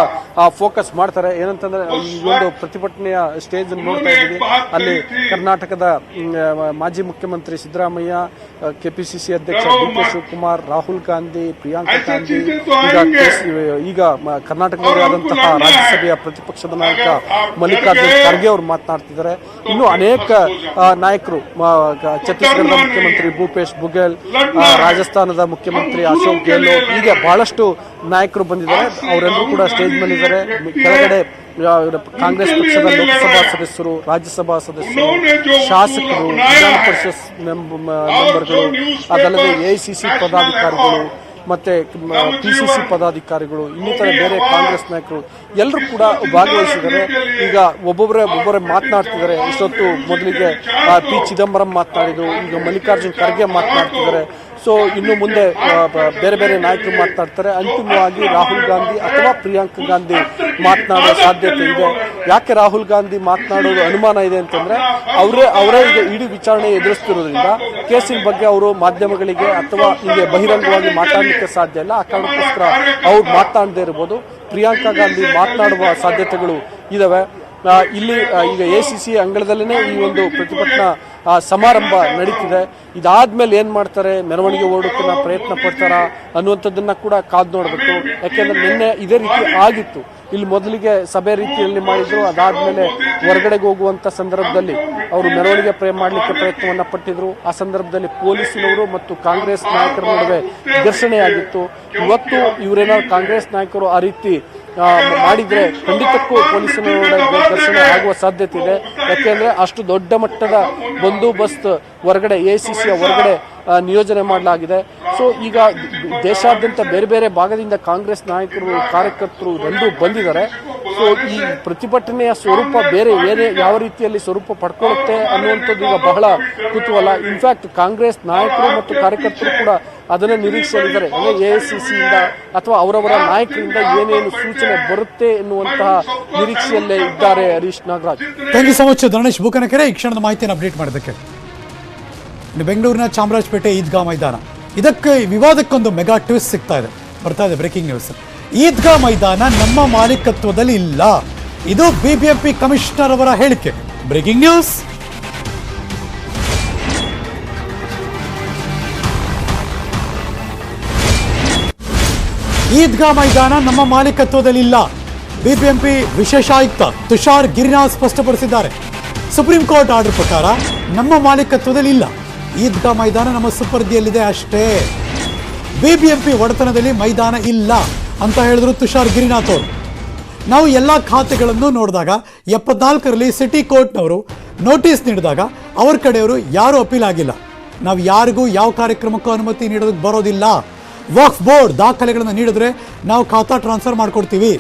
ಫೋಕಸ್ ಮಾಡ್ತಾರೆ. ಏನಂತಂದ್ರೆ ಈ ಒಂದು ಪ್ರತಿಭಟನೆಯ ಸ್ಟೇಜ್ ನೋಡ್ತಾ ಇದ್ದೀವಿ. ಅಲ್ಲಿ ಕರ್ನಾಟಕದ ಮಾಜಿ ಮುಖ್ಯಮಂತ್ರಿ ಸಿದ್ದರಾಮಯ್ಯ ಕೆಪಿಸಿಸಿ ಅಧ್ಯಕ್ಷ ಡಿ ಕೆ ಶಿವಕುಮಾರ್ ರಾಹುಲ್ ಗಾಂಧಿ ಪ್ರಿಯಾಂಕಾ ಗಾಂಧಿ ಈಗ ಈಗ ಕರ್ನಾಟಕದಲ್ಲಿರುವಂತಹ ರಾಜ್ಯಸಭೆಯ ಪ್ರತಿಪಕ್ಷದ ನಾಯಕ ಮಲ್ಲಿಕಾರ್ಜುನ್ ಖರ್ಗೆ. ಅವರು ಮಾತನಾಡ್ತಿದ್ದಾರೆ. ಇನ್ನು ಅನೇಕ ನಾಯಕರು ಛತ್ತೀಸ್ಗಢದ ಮುಖ್ಯಮಂತ್ರಿ ಭೂಪೇಶ್ ಬುಗೇಲ್ ರಾಜಸ್ಥಾನದ ಮುಖ್ಯಮಂತ್ರಿ ಅಶೋಕ್ ಗೆಹ್ಲೋಟ್ ಹೀಗೆ ಬಹಳಷ್ಟು ನಾಯಕರು ಬಂದಿದ್ದಾರೆ. ಅವರೆಲ್ಲರೂ ಕೂಡ ಸ್ಟೇಜ್ ಮೇಲಿದ್ದಾರೆ. ಕೆಳಗಡೆ ಆ, ಕಾಂಗ್ರೆಸ್ ಪಕ್ಷದ ಲೋಕಸಭಾ ಸದಸ್ಯರು ರಾಜ್ಯಸಭಾ ಸದಸ್ಯರು ಶಾಸಕರು ವಿಧಾನ ಪರಿಷತ್ ಮೆಂಬರ್ಗಳು ಅದಲ್ಲದೆ ಎಐಸಿಸಿ ಪದಾಧಿಕಾರಿಗಳು ಮತ್ತೆ ಸಿ ಪದಾಧಿಕಾರಿಗಳು ಇನ್ನಿತರ ಬೇರೆ ಕಾಂಗ್ರೆಸ್ ನಾಯಕರು ಎಲ್ಲರೂ ಕೂಡ ಭಾಗವಹಿಸಿದ್ದಾರೆ. ಈಗ ಒಬ್ಬೊಬ್ಬರೇ ಒಬ್ಬೊಬ್ಬರೇ ಮಾತನಾಡ್ತಿದ್ದಾರೆ. ಇಷ್ಟೊತ್ತು ಮೊದಲಿಗೆ ಪಿ ಚಿದಂಬರಂ ಮಾತನಾಡಿದ್ರು ಈಗ ಮಲ್ಲಿಕಾರ್ಜುನ್ ಖರ್ಗೆ ಮಾತನಾಡ್ತಿದ್ದಾರೆ. ಸೊ ಇನ್ನು ಮುಂದೆ ಬೇರೆ ಬೇರೆ ನಾಯಕರು ಮಾತನಾಡ್ತಾರೆ ಅಂತಿಮವಾಗಿ ರಾಹುಲ್ ಗಾಂಧಿ ಅಥವಾ ಪ್ರಿಯಾಂಕಾ ಗಾಂಧಿ ಮಾತನಾಡುವ ಸಾಧ್ಯತೆ ಇದೆ. ಯಾಕೆ ರಾಹುಲ್ ಗಾಂಧಿ ಮಾತನಾಡೋದು ಅನುಮಾನ ಇದೆ ಅಂತಂದ್ರೆ, ಅವರೇ ಅವರೇ ಈಗ ಇಡೀ ವಿಚಾರಣೆ ಎದುರಿಸ್ತಿರೋದ್ರಿಂದ ಕೇಸಿನ ಬಗ್ಗೆ ಅವರು ಮಾಧ್ಯಮಗಳಿಗೆ ಅಥವಾ ಹೀಗೆ ಬಹಿರಂಗವಾಗಿ ಮಾತಾಡಲಿಕ್ಕೆ ಸಾಧ್ಯ ಇಲ್ಲ. ಆ ಕಾರಣಕ್ಕೋಸ್ಕರ ಅವ್ರು ಮಾತನಾಡದೇ ಇರ್ಬೋದು. ಪ್ರಿಯಾಂಕಾ ಗಾಂಧಿ ಮಾತನಾಡುವ ಸಾಧ್ಯತೆಗಳು ಇದಾವೆ. ಇಲ್ಲಿ ಈಗ ಎ ಸಿ ಸಿ ಅಂಗಳದಲ್ಲೇ ಈ ಒಂದು ಪ್ರತಿಭಟನಾ ಸಮಾರಂಭ ನಡೀತಿದೆ. ಇದಾದ್ಮೇಲೆ ಏನ್ ಮಾಡ್ತಾರೆ? ಮೆರವಣಿಗೆ ಓಡೋಕೆ ಪ್ರಯತ್ನ ಪಡ್ತಾರಾ ಅನ್ನುವಂಥದ್ದನ್ನ ಕೂಡ ಕಾದು ನೋಡಬೇಕು. ಯಾಕೆಂದ್ರೆ ನಿನ್ನೆ ಇದೇ ರೀತಿ ಆಗಿತ್ತು. ಇಲ್ಲಿ ಮೊದಲಿಗೆ ಸಭೆ ರೀತಿಯಲ್ಲಿ ಮಾಡಿದ್ರು. ಅದಾದ್ಮೇಲೆ ಹೊರಗಡೆಗೆ ಹೋಗುವಂತ ಸಂದರ್ಭದಲ್ಲಿ ಅವರು ಮೆರವಣಿಗೆ ಪ್ರೇ ಮಾಡಲಿಕ್ಕೆ ಪ್ರಯತ್ನವನ್ನ ಪಟ್ಟಿದ್ರು. ಆ ಸಂದರ್ಭದಲ್ಲಿ ಪೊಲೀಸಿನವರು ಮತ್ತು ಕಾಂಗ್ರೆಸ್ ನಾಯಕರ ನಡುವೆ ಘರ್ಷಣೆಯಾಗಿತ್ತು. ಇವತ್ತು ಇವರೇನಾದ್ರು ಕಾಂಗ್ರೆಸ್ ನಾಯಕರು ಆ ರೀತಿ ಮಾಡಿದ್ರೆ ಖಂಡಿತಕ್ಕೂ ಪೊಲೀಸರ ಘರ್ಷಣೆ ಆಗುವ ಸಾಧ್ಯತೆ ಇದೆ. ಯಾಕೆಂದ್ರೆ ಅಷ್ಟು ದೊಡ್ಡ ಮಟ್ಟದ ಬಂದೋಬಸ್ತ್ ಹೊರಗಡೆ ಎ ಸಿ ಸಿಯ ಹೊರಗಡೆ ನಿಯೋಜನೆ ಮಾಡಲಾಗಿದೆ. ಸೊ, ಈಗ ದೇಶಾದ್ಯಂತ ಬೇರೆ ಬೇರೆ ಭಾಗದಿಂದ ಕಾಂಗ್ರೆಸ್ ನಾಯಕರು, ಕಾರ್ಯಕರ್ತರು ಎಲ್ಲರೂ ಬಂದಿದ್ದಾರೆ. ಸೊ, ಈ ಪ್ರತಿಭಟನೆಯ ಸ್ವರೂಪ ಬೇರೆ ಏನೇ ಯಾವ ರೀತಿಯಲ್ಲಿ ಸ್ವರೂಪ ಪಡ್ಕೊಳ್ಳುತ್ತೆ ಅನ್ನುವಂಥದ್ದು ಈಗ ಬಹಳ ಕುತೂಹಲ. ಇನ್ಫ್ಯಾಕ್ಟ್ ಕಾಂಗ್ರೆಸ್ ನಾಯಕರು ಮತ್ತು ಕಾರ್ಯಕರ್ತರು ಕೂಡ ಅದನ್ನು ನಿರೀಕ್ಷೆಯಲ್ಲಿದ್ದಾರೆ ಅಂದರೆ ಎ ಐ ಸಿ ಸಿಯಿಂದ ಅಥವಾ ಅವರವರ ನಾಯಕರಿಂದ ಏನೇನು ಸೂಚನೆ ಬರುತ್ತೆ ಎನ್ನುವಂತಹ ನಿರೀಕ್ಷೆಯಲ್ಲೇ ಇದ್ದಾರೆ Harish Nagaraj. Thank you so much Dhanesh Bukanakere. ಈ ಕ್ಷಣದ ಮಾಹಿತಿಯನ್ನು ಅಪ್ಡೇಟ್ ಮಾಡೋದಕ್ಕೆ ಬೆಂಗಳೂರಿನ ಚಾಮರಾಜಪೇಟೆ ಈದ್ಗಾ ಮೈದಾನ. ಇದಕ್ಕೆ ವಿವಾದಕ್ಕೊಂದು ಮೆಗಾ ಟ್ವಿಸ್ಟ್ ಸಿಗ್ತಾ ಇದೆ. ಬರ್ತಾ ಇದೆ ಬ್ರೇಕಿಂಗ್ ನ್ಯೂಸ್. ಈದ್ಗಾ ಮೈದಾನ ನಮ್ಮ ಮಾಲೀಕತ್ವದಲ್ಲಿ ಇಲ್ಲ. ಇದು ಬಿಬಿಎಂಪಿ ಕಮಿಷನರ್ ಅವರ ಹೇಳಿಕೆ. Breaking news. ಈದ್ಗಾ ಮೈದಾನ ನಮ್ಮ ಮಾಲೀಕತ್ವದಲ್ಲಿ ಇಲ್ಲ. ಬಿಬಿಎಂಪಿ ವಿಶೇಷ ಆಯುಕ್ತ ತುಷಾರ್ ಗಿರಿನಾಥ್ ಸ್ಪಷ್ಟಪಡಿಸಿದ್ದಾರೆ. ಸುಪ್ರೀಂ ಕೋರ್ಟ್ ಆರ್ಡರ್ ಪ್ರಕಾರ ನಮ್ಮ ಮಾಲೀಕತ್ವದಲ್ಲಿ ಇಲ್ಲ. ಈದ್ಗಾ ಮೈದಾನ ನಮ್ಮ ಸುಪರ್ದಿಯಲ್ಲಿದೆ ಅಷ್ಟೇ. ಬಿಬಿಎಂಪಿ ಒಡೆತನದಲ್ಲಿ ಮೈದಾನ ಇಲ್ಲ ಅಂತ ಹೇಳಿದ್ರು ತುಷಾರ್ ಗಿರಿನಾಥ್ ಅವರು. ನಾವು ಎಲ್ಲ ಖಾತೆಗಳನ್ನು ನೋಡಿದಾಗ ಎಪ್ಪತ್ನಾಲ್ಕರಲ್ಲಿ ಸಿಟಿ ಕೋರ್ಟ್ನವರು ನೋಟಿಸ್ ನೀಡಿದಾಗ ಅವ್ರ ಕಡೆಯವರು ಯಾರೂ ಅಪೀಲ್ ಆಗಿಲ್ಲ. ನಾವು ಯಾರಿಗೂ ಯಾವ ಕಾರ್ಯಕ್ರಮಕ್ಕೂ ಅನುಮತಿ ನೀಡೋದಕ್ಕೆ ಬರೋದಿಲ್ಲ. ವಕ್ಫ್ ಬೋರ್ಡ್ ದಾಖಲೆಗಳನ್ನು ನೀಡಿದ್ರೆ ನಾವು ಖಾತಾ ಟ್ರಾನ್ಸ್ಫರ್ ಮಾಡಿಕೊಡ್ತೀವಿ.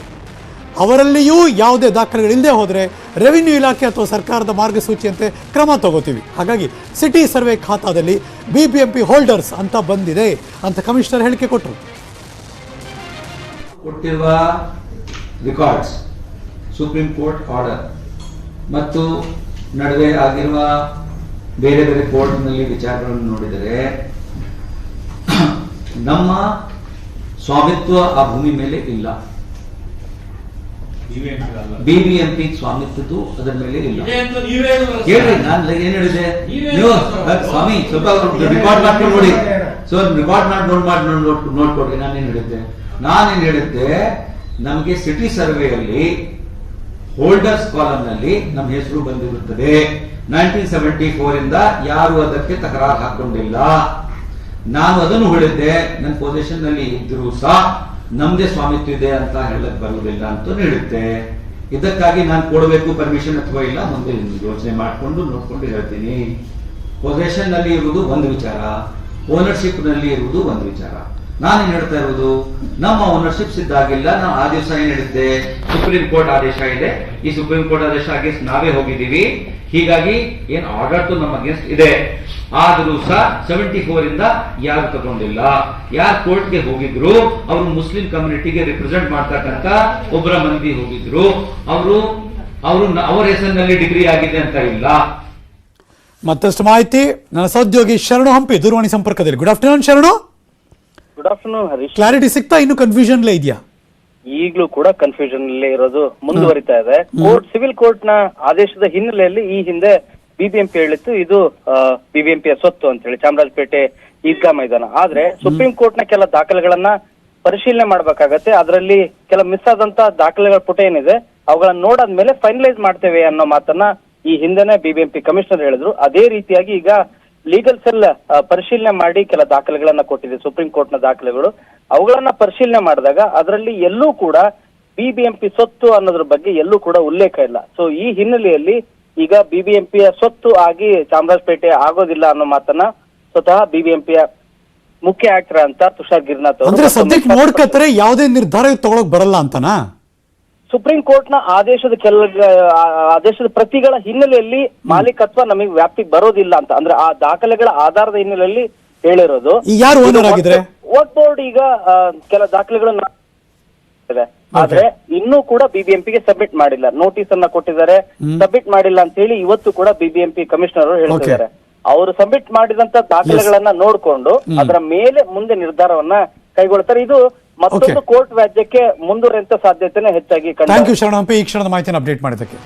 ಅವರಲ್ಲಿಯೂ ಯಾವುದೇ ದಾಖಲೆಗಳಿಲ್ಲದೆ ಹೋದರೆ ರೆವಿನ್ಯೂ ಇಲಾಖೆ ಅಥವಾ ಸರ್ಕಾರದ ಮಾರ್ಗಸೂಚಿಯಂತೆ ಕ್ರಮ ತಗೋತೀವಿ. ಹಾಗಾಗಿ city survey ಖಾತಾದಲ್ಲಿ B B M P holders ಅಂತ ಬಂದಿದೆ ಅಂತ ಕಮಿಷನರ್ ಹೇಳಿಕೆ ಕೊಟ್ಟರು ಕೊಟ್ಟಿರುವ ರೆಕಾರ್ಡ್ಸ್ ಸುಪ್ರೀಂ ಕೋರ್ಟ್ ಆರ್ಡರ್ ಮತ್ತು ನಡುವೆ ಆಗಿರುವ ಬೇರೆ ಬೇರೆ ಕೋರ್ಟ್ನಲ್ಲಿ ವಿಚಾರಗಳನ್ನು ನೋಡಿದರೆ, ನಮ್ಮ ಸ್ವಾಮಿತ್ವ ಆ ಭೂಮಿ ಮೇಲೆ ಇಲ್ಲ. ಬಿಬಿಎಂಪಿ ಸ್ವಾಮಿತ್ವದ್ದು ಅದರ ಮೇಲೆ ಇಲ್ಲ. ಹೇಳ್ರಿ ನಾನು ಏನ್ ಹೇಳಿದೆ? ನೀವು ಸ್ವಾಮಿ ಸ್ವಲ್ಪ ರೆಕಾರ್ಡ್ ಮಾಡ್ಕೊಂಡು ನೋಡಿ ಸೊ ರೆಕಾರ್ಡ್ ಮಾಡಿ ನೋಡ್ ಮಾಡಿ ನೋಡ್ ನೋಡ್ ನೋಡ್ಕೊಡ್ರಿ ನಾನೇನ್ ಹೇಳಿದ್ದೆ? ನಾನೇನ್ ಹೇಳಿದ್ದೆ ನಮ್ಗೆ ಸಿಟಿ ಸರ್ವೆಯಲ್ಲಿ ಹೋಲ್ಡರ್ಸ್ ಕಾಲಮ್ನಲ್ಲಿ ನಮ್ಮ ಹೆಸರು ಬಂದಿರುತ್ತದೆ. ನೈನ್ಟೀನ್ ಸೆವೆಂಟಿ ಫೋರ್ ಇಂದ ಯಾರು ಅದಕ್ಕೆ ತಕರಾರು ಹಾಕೊಂಡಿಲ್ಲ. ನಾನು ಅದನ್ನು ಹೇಳಿದ್ದೆ ನನ್ನ ಪೊಸಿಷನ್ನಲ್ಲಿ ಇದ್ರೂ ಸಹ. ನಮ್ದೇ ಸ್ವಾಮಿತ್ವ ಇದೆ ಅಂತ ಹೇಳಕ್ ಬರುವುದಿಲ್ಲ ಅಂತ ಹೇಳುತ್ತೆ. ಇದಕ್ಕಾಗಿ ನಾನು ಕೊಡಬೇಕು ಪರ್ಮಿಷನ್ ಅಥವಾ ಇಲ್ಲ, ಮುಂದೆ ಯೋಚನೆ ಮಾಡಿಕೊಂಡು ನೋಡ್ಕೊಂಡು ಹೇಳ್ತೀನಿ. ಪೊಸೆಷನ್ನಲ್ಲಿ ಇರುವುದು ಒಂದು ವಿಚಾರ ಓನರ್ಶಿಪ್ನಲ್ಲಿ ಇರುವುದು ಒಂದು ವಿಚಾರ. ನಾನೇನ್ ಹೇಳ್ತಾ ಇರೋದು? ನಮ್ಮ ಓನರ್ಶಿಪ್ ಇದ್ದಾಗಿಲ್ಲ ನಾವು ಆ ದಿವಸ ಏನ್ ಹೇಳಿದ್ದೆ? ಸುಪ್ರೀಂ ಕೋರ್ಟ್ ಆದೇಶ ಇದೆ. ಈ ಸುಪ್ರೀಂ ಕೋರ್ಟ್ ಆದೇಶ ಅಗೇನ್ಸ್ಟ್ ನಾವೇ ಹೋಗಿದ್ದೀವಿ. ಹೀಗಾಗಿ ಏನ್ ಆರ್ಡರ್ ನಮ್ಮ ಅಗೇನ್ಸ್ಟ್ ಇದೆ. ಆದರೂ ಸಹ ಸೆವೆಂಟಿ ಫೋರ್ ಇಂದ ಯಾರು ತಗೊಂಡಿಲ್ಲ? ಯಾರು ಕೋರ್ಟ್ಗೆ ಹೋಗಿದ್ರು? ಅವರು ಮುಸ್ಲಿಂ ಕಮ್ಯುನಿಟಿಗೆ ರಿಪ್ರೆಸೆಂಟ್ ಮಾಡ್ತಕ್ಕಂತ ಒಬ್ಬರ ಮಂದಿ ಹೋಗಿದ್ರು. ಅವರು ಅವರು ಅವರ ಹೆಸರಿನಲ್ಲಿ ಡಿಗ್ರಿ ಆಗಿದೆ ಅಂತ ಇಲ್ಲ. ಮತ್ತಷ್ಟು ಮಾಹಿತಿ. ನನ್ನ ಸಹೋದ್ಯೋಗಿ ಶರಣು ಹಂಪಿ ದೂರವಾಣಿ ಸಂಪರ್ಕದಲ್ಲಿ. Good afternoon Sharanu. Good afternoon Harish clarity ಸಿಗ್ತಾ ಇನ್ನು ಕನ್ಫ್ಯೂಷನ್ಲೇ ಇದೆಯಾ? ಈಗಲೂ ಕೂಡ ಕನ್ಫ್ಯೂಷನ್ ಅಲ್ಲೇ ಇರೋದು ಮುಂದುವರಿತಾ ಇದೆ. ಕೋರ್ಟ್ ಸಿವಿಲ್ ಕೋರ್ಟ್ನ ಆದೇಶದ ಹಿನ್ನೆಲೆಯಲ್ಲಿ ಈ ಹಿಂದೆ ಬಿಬಿಎಂಪಿ ಹೇಳಿತ್ತು ಇದು ಬಿಬಿಎಂಪಿಯ ಸ್ವತ್ತು ಅಂತ ಹೇಳಿ ಚಾಮರಾಜಪೇಟೆ ಈದ್ಗಾ ಮೈದಾನ. ಆದ್ರೆ ಸುಪ್ರೀಂ ಕೋರ್ಟ್ನ ಕೆಲ ದಾಖಲೆಗಳನ್ನ ಪರಿಶೀಲನೆ ಮಾಡ್ಬೇಕಾಗತ್ತೆ. ಅದರಲ್ಲಿ ಕೆಲ ಮಿಸ್ ಆದಂತ ದಾಖಲೆಗಳ ಪುಟ ಏನಿದೆ ಅವುಗಳನ್ನ ನೋಡಾದ್ಮೇಲೆ ಫೈನಲೈಸ್ ಮಾಡ್ತೇವೆ ಅನ್ನೋ ಮಾತನ್ನ ಈ ಹಿಂದೆನೆ ಬಿಬಿಎಂಪಿ ಕಮಿಷನರ್ ಹೇಳಿದ್ರು. ಅದೇ ರೀತಿಯಾಗಿ ಈಗ ಲೀಗಲ್ ಸೆಲ್ ಪರಿಶೀಲನೆ ಮಾಡಿ ಕೆಲ ದಾಖಲೆಗಳನ್ನ ಕೊಟ್ಟಿದೆ ಸುಪ್ರೀಂ ಕೋರ್ಟ್ನ ದಾಖಲೆಗಳು. ಅವುಗಳನ್ನ ಪರಿಶೀಲನೆ ಮಾಡಿದಾಗ ಅದರಲ್ಲಿ ಎಲ್ಲೂ ಕೂಡ ಬಿಬಿಎಂಪಿ ಸೊತ್ತು ಅನ್ನೋದ್ರ ಬಗ್ಗೆ ಎಲ್ಲೂ ಕೂಡ ಉಲ್ಲೇಖ ಇಲ್ಲ. ಸೊ ಈ ಹಿನ್ನೆಲೆಯಲ್ಲಿ ಈಗ ಬಿಬಿಎಂಪಿಯ ಸೊತ್ತು ಆಗಿ ಚಾಮರಾಜಪೇಟೆ ಆಗೋದಿಲ್ಲ ಅನ್ನೋ ಮಾತನ್ನ ಸ್ವತಃ ಬಿಬಿಎಂಪಿಯ ಮುಖ್ಯ ಆಕ್ಟರ್ ಅಂತ ತುಷಾರ್ ಗಿರ್ನಾಥ್ ಅವರು ಅಂದ್ರೆ ಸದ್ಯಕ್ಕೆ ಯಾವುದೇ ನಿರ್ಧಾರ ತಗೊಳಕ್ ಬರಲ್ಲ ಅಂತನಾ? ಸುಪ್ರೀಂ ಕೋರ್ಟ್ನ ಆದೇಶದ ಕೆಲ ಆದೇಶದ ಪ್ರತಿಗಳ ಹಿನ್ನೆಲೆಯಲ್ಲಿ ಮಾಲೀಕತ್ವ ನಮಗೆ ವ್ಯಾಪ್ತಿ ಬರೋದಿಲ್ಲ ಅಂತ ಅಂದ್ರೆ ಆ ದಾಖಲೆಗಳ ಆಧಾರದ ಹಿನ್ನೆಲೆಯಲ್ಲಿ ಹೇಳಿರೋದು. ಈಗ ಯಾರು ಓನರ್ ಆಗಿದ್ರೆ? ವಕ್ಫ್ ಬೋರ್ಡ್ ಈಗ ಕೆಲ ದಾಖಲೆಗಳನ್ನ. ಆದ್ರೆ ಇನ್ನೂ ಕೂಡ ಬಿಬಿಎಂಪಿ ಗೆ ಸಬ್ಮಿಟ್ ಮಾಡಿಲ್ಲ. ನೋಟಿಸ್ ಅನ್ನ ಕೊಟ್ಟಿದ್ದಾರೆ. ಸಬ್ಮಿಟ್ ಮಾಡಿಲ್ಲ ಅಂತ ಹೇಳಿ ಇವತ್ತು ಕೂಡ ಬಿಬಿಎಂಪಿ ಕಮಿಷನರ್ ಅವರು ಹೇಳ್ತಿದ್ದಾರೆ ಅವರು ಸಬ್ಮಿಟ್ ಮಾಡಿದಂತ ದಾಖಲೆಗಳನ್ನ ನೋಡ್ಕೊಂಡು ಅದರ ಮೇಲೆ ಮುಂದೆ ನಿರ್ಧಾರವನ್ನ ಕೈಗೊಳ್ತಾರೆ. ಇದು ಮತ್ತೊಂದು. ಕೋರ್ಟ್ ವ್ಯಾಜ್ಯಕ್ಕೆ ಮುಂದುವರೆಯುವಂತ ಸಾಧ್ಯತೆನೆ ಹೆಚ್ಚಾಗಿ ಕಂಡು ಥ್ಯಾಂಕ್ ಯು ಶರಣ ಹಂಪಿ ಈ ಕ್ಷಣದ ಮಾಹಿತಿಯನ್ನು ಅಪ್ಡೇಟ್ ಮಾಡಿದ್ದಕ್ಕೆ.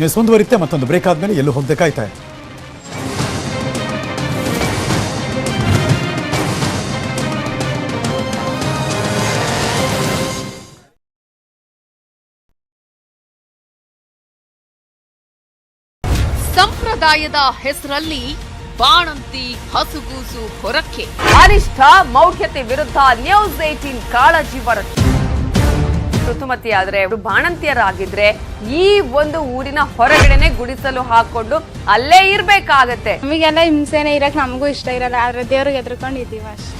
ನ್ಯೂಸ್ ಮುಂದುವರಿತೆ ಮತ್ತೊಂದು ಬ್ರೇಕ್ ಆದ್ಮೇಲೆ ಎಲ್ಲೂ ಹೋಗ್ಬೇಕಾಯ್ತಾ ಕಾಯ್ತಾ ಇದೆ ಸಂಪ್ರದಾಯದ ಹೆಸರಲ್ಲಿ ಬಾಣಂತಿ ಹಸುಗೂಸು ಹೊರಕ್ಕೆ. ಅನಿಷ್ಠ ಮೌಢ್ಯತೆ ವಿರುದ್ಧ ನ್ಯೂಸ್ ಏಟೀನ್ ಕಾಳಜಿ ವರದಿ ಋತುಮತಿ ಆದ್ರೆ ಅವ್ರು ಬಾಣಂತಿಯರಾಗಿದ್ರೆ ಈ ಒಂದು ಊರಿನ ಹೊರಗಡೆನೆ ಗುಡಿಸಲು ಹಾಕೊಂಡು ಅಲ್ಲೇ ಇರ್ಬೇಕಾಗತ್ತೆ. ನಮಗೆಲ್ಲ ಹಿಂಸೆನೆ ಇರಕ್ ನಮಗೂ ಇಷ್ಟ ಇರಲ್ಲ ಆದ್ರೆ ದೇವ್ರಿಗೆ ಎದ್ರುಕೊಂಡು ಇದೀವಿ ಅಷ್ಟೇ.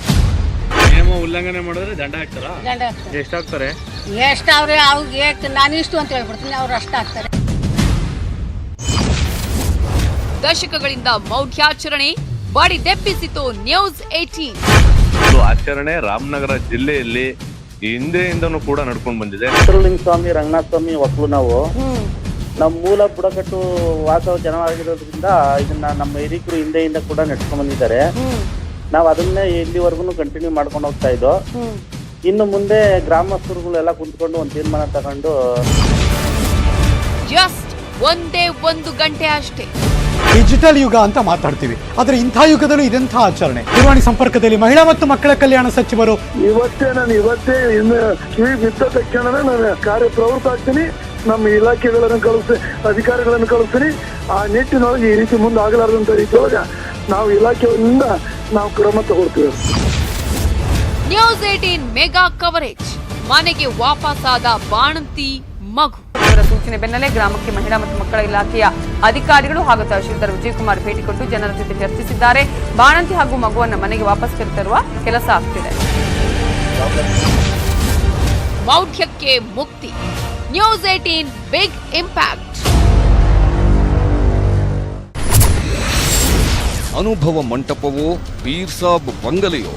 ನಿಯಮ ಉಲ್ಲಂಘನೆ ಮಾಡಿದ್ರೆ ದಂಡ ಹಾಕ್ತಾರಾ? ಎಷ್ಟಾಗ್ತಾರೆ? ಎಷ್ಟು ಅವ್ರೆ ಅವ್ರಿಗೆ ನಾನು ಇಷ್ಟು ಅಂತ ಹೇಳ್ಬಿಡ್ತೀನಿ ಅವ್ರು ಅಷ್ಟ ಆಗ್ತಾರೆ ದಶಕಗಳಿಂದ ಮೌಢ್ಯಾಚರಣೆ ಬಡಿದೆಬ್ಬಿಸಿತು ನ್ಯೂಸ್ ಏಟೀನ್ ಇದು ಆಚರಣೆ ರಾಮನಗರ ಜಿಲ್ಲೆಯಲ್ಲಿ ಹಿಂದೆಯಿಂದನೂ ಕೂಡ ನಡ್ಕೊಂಡು ಬಂದಿದೆ. ಚಿತ್ರಲಿಂಗ ಸ್ವಾಮಿ ರಂಗನಾಥ ಸ್ವಾಮಿ ಒಕ್ಕಲು ನಾವು. ನಮ್ಮ ಮೂಲ ಬುಡಕಟ್ಟು ವಾಸವ ಜನವಾಗಿರೋದ್ರಿಂದ ಇದನ್ನ ನಮ್ಮ ಹಿರಿಕರು ಹಿಂದೆಯಿಂದ ಕೂಡ ನಡ್ಸ್ಕೊಂಡ್ ಬಂದಿದ್ದಾರೆ. ನಾವು ಅದನ್ನೇ ಇಲ್ಲಿವರೆಗೂ ಕಂಟಿನ್ಯೂ ಮಾಡ್ಕೊಂಡು ಹೋಗ್ತಾ ಇದ್ದೋ. ಇನ್ನು ಮುಂದೆ ಗ್ರಾಮಸ್ಥರುಗಳೆಲ್ಲ ಕುಂತ್ಕೊಂಡು ಒಂದು ತೀರ್ಮಾನ ತಗೊಂಡು ಜಸ್ಟ್ ಒಂದೇ ಒಂದು ಗಂಟೆ ಅಷ್ಟೇ. ಡಿಜಿಟಲ್ ಯುಗ ಅಂತ ಮಾತಾಡ್ತೀವಿ. ಆದ್ರೆ ಇಂಥ ಯುಗದಲ್ಲೂ ಇದೆಂಥ ಆಚರಣೆ. ದೂರವಾಣಿ ಸಂಪರ್ಕದಲ್ಲಿ ಮಹಿಳಾ ಮತ್ತು ಮಕ್ಕಳ ಕಲ್ಯಾಣ ಸಚಿವರು ಇವತ್ತೇ ನಾನು ಇವತ್ತೇ ಇನ್ನು ಕಿವಿ ಬಿದ್ದ ತಕ್ಷಣನೇ ನಾನು ಕಾರ್ಯಪ್ರವೃತ್ತ ಆಗ್ತೀನಿ. ನಮ್ಮ ಇಲಾಖೆಗಳನ್ನು ಕಳಿಸಿ ಅಧಿಕಾರಿಗಳನ್ನು ಕಳಿಸ್ತೀನಿ. ಆ ನಿಟ್ಟಿನೊಳಗೆ ಈ ರೀತಿ ಮುಂದೆ ಆಗಲಾರದಂತ ರೀತಿಯೊಳಗೆ ನಾವು ಇಲಾಖೆಯಿಂದ ನಾವು ಕ್ರಮ ತಗೊಳ್ತೀವಿ. News eighteen mega coverage. ಮನೆಗೆ ವಾಪಸ್ಸಾದ ಬಾಣಂತಿ ಮಗು. ಸೂಚನೆ ಬೆನ್ನಲ್ಲೇ ಗ್ರಾಮಕ್ಕೆ ಮಹಿಳಾ ಮತ್ತು ಮಕ್ಕಳ ಇಲಾಖೆಯ ಅಧಿಕಾರಿಗಳು ಹಾಗೂ ತಹಶೀಲ್ದಾರ್ ವಿಜಯಕುಮಾರ್ ಭೇಟಿ ಕೊಟ್ಟು ಜನರ ಜೊತೆ ಚರ್ಚಿಸಿದ್ದಾರೆ. ಬಾಣಂತಿ ಹಾಗೂ ಮಗುವನ್ನು ಮನೆಗೆ ವಾಪಸ್ ಕರೆತರುವ ಕೆಲಸ ಆಗ್ತಿದೆ. ಮೌಢ್ಯಕ್ಕೆ ಮುಕ್ತಿ. News eighteen big impact. ಅನುಭವ ಮಂಟಪವೋ ಪೀರ್ ಸಾಬ್ ಬಂಗಲೆಯೋ?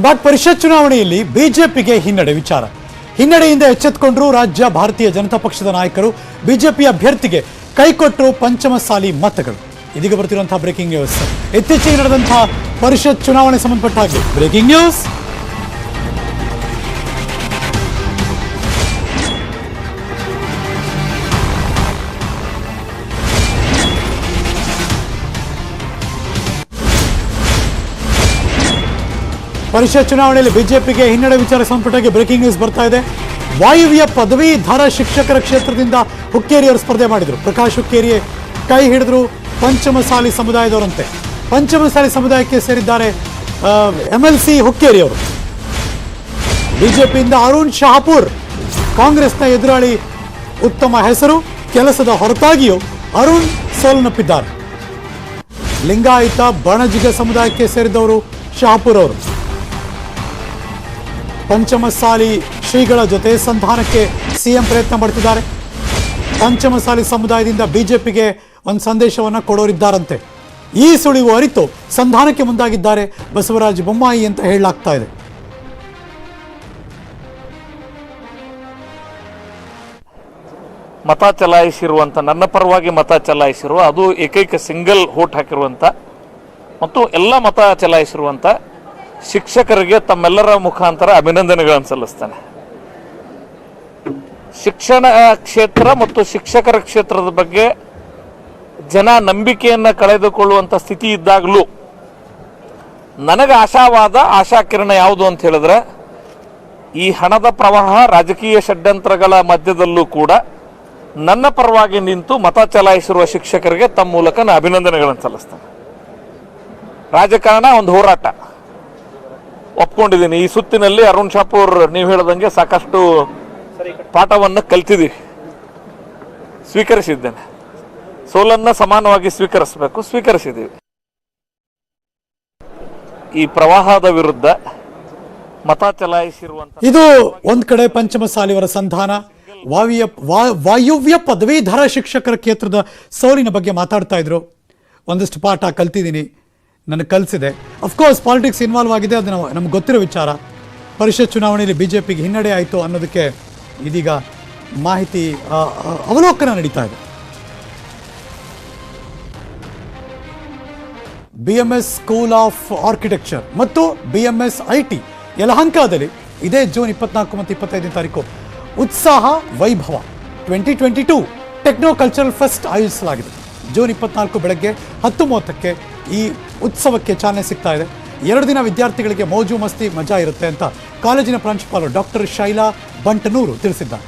ಬಾಟ್ ಪರಿಷತ್ ಚುನಾವಣೆಯಲ್ಲಿ ಬಿಜೆಪಿಗೆ ಹಿನ್ನಡೆ ವಿಚಾರ. ಹಿನ್ನಡೆಯಿಂದ ಎಚ್ಚೆತ್ತುಕೊಂಡ್ರು ರಾಜ್ಯ ಭಾರತೀಯ ಜನತಾ ಪಕ್ಷದ ನಾಯಕರು. ಬಿಜೆಪಿ ಅಭ್ಯರ್ಥಿಗೆ ಕೈಕೊಟ್ಟರು ಪಂಚಮಸಾಲಿ ಮತಗಳು. ಇದೀಗ ಬರ್ತಿರುವಂತಹ ಬ್ರೇಕಿಂಗ್ ನ್ಯೂಸ್ ಇತ್ತೀಚೆಗೆ ನಡೆದಂತಹ ಪರಿಷತ್ ಚುನಾವಣೆ ಸಂಬಂಧಪಟ್ಟ ಹಾಗೆ. ಬ್ರೇಕಿಂಗ್ ನ್ಯೂಸ್ ಪರಿಷತ್ ಚುನಾವಣೆಯಲ್ಲಿ ಬಿಜೆಪಿಗೆ ಹಿನ್ನಡೆ ವಿಚಾರ ಸಂಪುಟಕ್ಕೆ ಬ್ರೇಕಿಂಗ್ ನ್ಯೂಸ್ ಬರ್ತಾ ಇದೆ. ವಾಯುವ್ಯ ಪದವೀಧರ ಶಿಕ್ಷಕರ ಕ್ಷೇತ್ರದಿಂದ ಹುಕ್ಕೇರಿಯವರು ಸ್ಪರ್ಧೆ ಮಾಡಿದರು. ಪ್ರಕಾಶ್ ಹುಕ್ಕೇರಿ ಕೈ ಹಿಡಿದ್ರು ಪಂಚಮಸಾಲಿ ಸಮುದಾಯದವರಂತೆ. ಪಂಚಮಸಾಲಿ ಸಮುದಾಯಕ್ಕೆ ಸೇರಿದ್ದಾರೆ ಎಂ ಎಲ್ ಸಿ ಹುಕ್ಕೇರಿಯವರು. ಬಿಜೆಪಿಯಿಂದ ಅರುಣ್ ಶಹಾಪುರ್, ಕಾಂಗ್ರೆಸ್ನ ಎದುರಾಳಿ ಉತ್ತಮ ಹೆಸರು, ಕೆಲಸದ ಹೊರತಾಗಿಯೂ ಅರುಣ್ ಸೋಲನ್ನಪ್ಪಿದ್ದಾರೆ ಲಿಂಗಾಯಿತ, ಬಣಜಿಗ ಸಮುದಾಯಕ್ಕೆ ಸೇರಿದವರು ಶಹಾಪುರ್ ಅವರು. ಪಂಚಮಸಾಲಿ ಶ್ರೀಗಳ ಜೊತೆ ಸಂಧಾನಕ್ಕೆ ಸಿಎಂ ಪ್ರಯತ್ನ ಮಾಡ್ತಿದ್ದಾರೆ ಪಂಚಮಸಾಲಿ ಸಮುದಾಯದಿಂದ ಬಿಜೆಪಿಗೆ ಒಂದು ಸಂದೇಶವನ್ನು ಕೊಡೋರಿದ್ದಾರಂತೆ. ಈ ಸುಳಿವು ಅರಿತು ಸಂಧಾನಕ್ಕೆ ಮುಂದಾಗಿದ್ದಾರೆ ಬಸವರಾಜ ಬೊಮ್ಮಾಯಿ ಅಂತ ಹೇಳಲಾಗ್ತಾ ಇದೆ. ಮತ ಚಲಾಯಿಸಿರುವಂತ, ನನ್ನ ಪರವಾಗಿ ಮತ ಚಲಾಯಿಸಿರುವ, ಅದು ಏಕೈಕ ಸಿಂಗಲ್ ವೋಟ್ ಹಾಕಿರುವಂಥ ಮತ್ತು ಎಲ್ಲ ಮತ ಚಲಾಯಿಸಿರುವಂತ ಶಿಕ್ಷಕರಿಗೆ ತಮ್ಮೆಲ್ಲರ ಮುಖಾಂತರ ಅಭಿನಂದನೆಗಳನ್ನು ಸಲ್ಲಿಸ್ತೇನೆ. ಶಿಕ್ಷಣ ಕ್ಷೇತ್ರ ಮತ್ತು ಶಿಕ್ಷಕರ ಕ್ಷೇತ್ರದ ಬಗ್ಗೆ ಜನ ನಂಬಿಕೆಯನ್ನು ಕಳೆದುಕೊಳ್ಳುವಂಥ ಸ್ಥಿತಿ ಇದ್ದಾಗಲೂ ನನಗೆ ಆಶಾವಾದ, ಆಶಾಕಿರಣ ಯಾವುದು ಅಂತ ಹೇಳಿದ್ರೆ, ಈ ಹಣದ ಪ್ರವಾಹ ರಾಜಕೀಯ ಷಡ್ಯಂತ್ರಗಳ ಮಧ್ಯದಲ್ಲೂ ಕೂಡ ನನ್ನ ಪರವಾಗಿ ನಿಂತು ಮತ ಚಲಾಯಿಸಿರುವ ಶಿಕ್ಷಕರಿಗೆ ತಮ್ಮ ಮೂಲಕ ನಾನು ಅಭಿನಂದನೆಗಳನ್ನು ಸಲ್ಲಿಸ್ತೇನೆ. ರಾಜಕಾರಣ ಒಂದು ಹೋರಾಟ. ಒಪ್ಕೊಂಡಿದ್ದೀನಿ. ಈ ಸುತ್ತಿನಲ್ಲಿ ಅರುಣ್ ಶಾಪೂರ್ ನೀವು ಹೇಳ್ದಂಗೆ ಸಾಕಷ್ಟು ಪಾಠವನ್ನು ಕಲ್ತಿದ್ದೀವಿ ಸ್ವೀಕರಿಸಿದ್ದೇನೆ. ಸೋಲನ್ನ ಸಮಾನವಾಗಿ ಸ್ವೀಕರಿಸಬೇಕು. ಸ್ವೀಕರಿಸಿದ್ದೀವಿ. ಈ ಪ್ರವಾಹದ ವಿರುದ್ಧ ಮತ ಚಲಾಯಿಸಿರುವಂತ ಇದು ಒಂದ್ ಕಡೆ ಪಂಚಮಸಾಲಿಯವರ ಸಂಧಾನ, ವಾಯುವ್ಯ, ವಾ- ವಾಯುವ್ಯ ಪದವೀಧರ ಶಿಕ್ಷಕರ ಕ್ಷೇತ್ರದ ಸೋಲಿನ ಬಗ್ಗೆ ಮಾತಾಡ್ತಾ ಇದ್ರು. ಒಂದಷ್ಟು ಪಾಠ ಕಲ್ತಿದ್ದೀನಿ. ನನಗೆ ಕಲಿಸಿದೆ. ಅಫ್ಕೋರ್ಸ್ ಪಾಲಿಟಿಕ್ಸ್ ಇನ್ವಾಲ್ವ್ ಆಗಿದೆ, ಅದು ನಾವು ನಮ್ಗೆ ಗೊತ್ತಿರೋ ವಿಚಾರ. ಪರಿಷತ್ ಚುನಾವಣೆಯಲ್ಲಿ ಬಿ ಜೆ ಪಿಗೆ ಹಿನ್ನಡೆ ಆಯಿತು ಅನ್ನೋದಕ್ಕೆ ಇದೀಗ ಮಾಹಿತಿ ಅವಲೋಕನ ನಡೀತಾ ಇದೆ. B M S school of architecture ಮತ್ತು B M S I T ಯಲಹಂಕದಲ್ಲಿ ಇದೇ ಜೂನ್ ಇಪ್ಪತ್ನಾಲ್ಕು ಮತ್ತು ಇಪ್ಪತ್ತೈದನೇ ತಾರೀಕು ಉತ್ಸಾಹ, ವೈಭವ. Twenty twenty two techno cultural fest ಆಯೋಜಿಸಲಾಗಿದೆ. ಜೂನ್ ಇಪ್ಪತ್ನಾಲ್ಕು ಬೆಳಗ್ಗೆ ಹತ್ತು ಮೂವತ್ತಕ್ಕೆ ಈ ಉತ್ಸವಕ್ಕೆ ಚಾಲನೆ ಸಿಗ್ತಾ ಇದೆ. ಎರಡು ದಿನ ವಿದ್ಯಾರ್ಥಿಗಳಿಗೆ ಮೋಜು ಮಸ್ತಿ ಮಜಾ ಇರುತ್ತೆ ಅಂತ ಕಾಲೇಜಿನ ಪ್ರಾಂಶುಪಾಲರು ಡಾಕ್ಟರ್ ಶೈಲಾ ಬಂಟನೂರು ತಿಳಿಸಿದ್ದಾರೆ.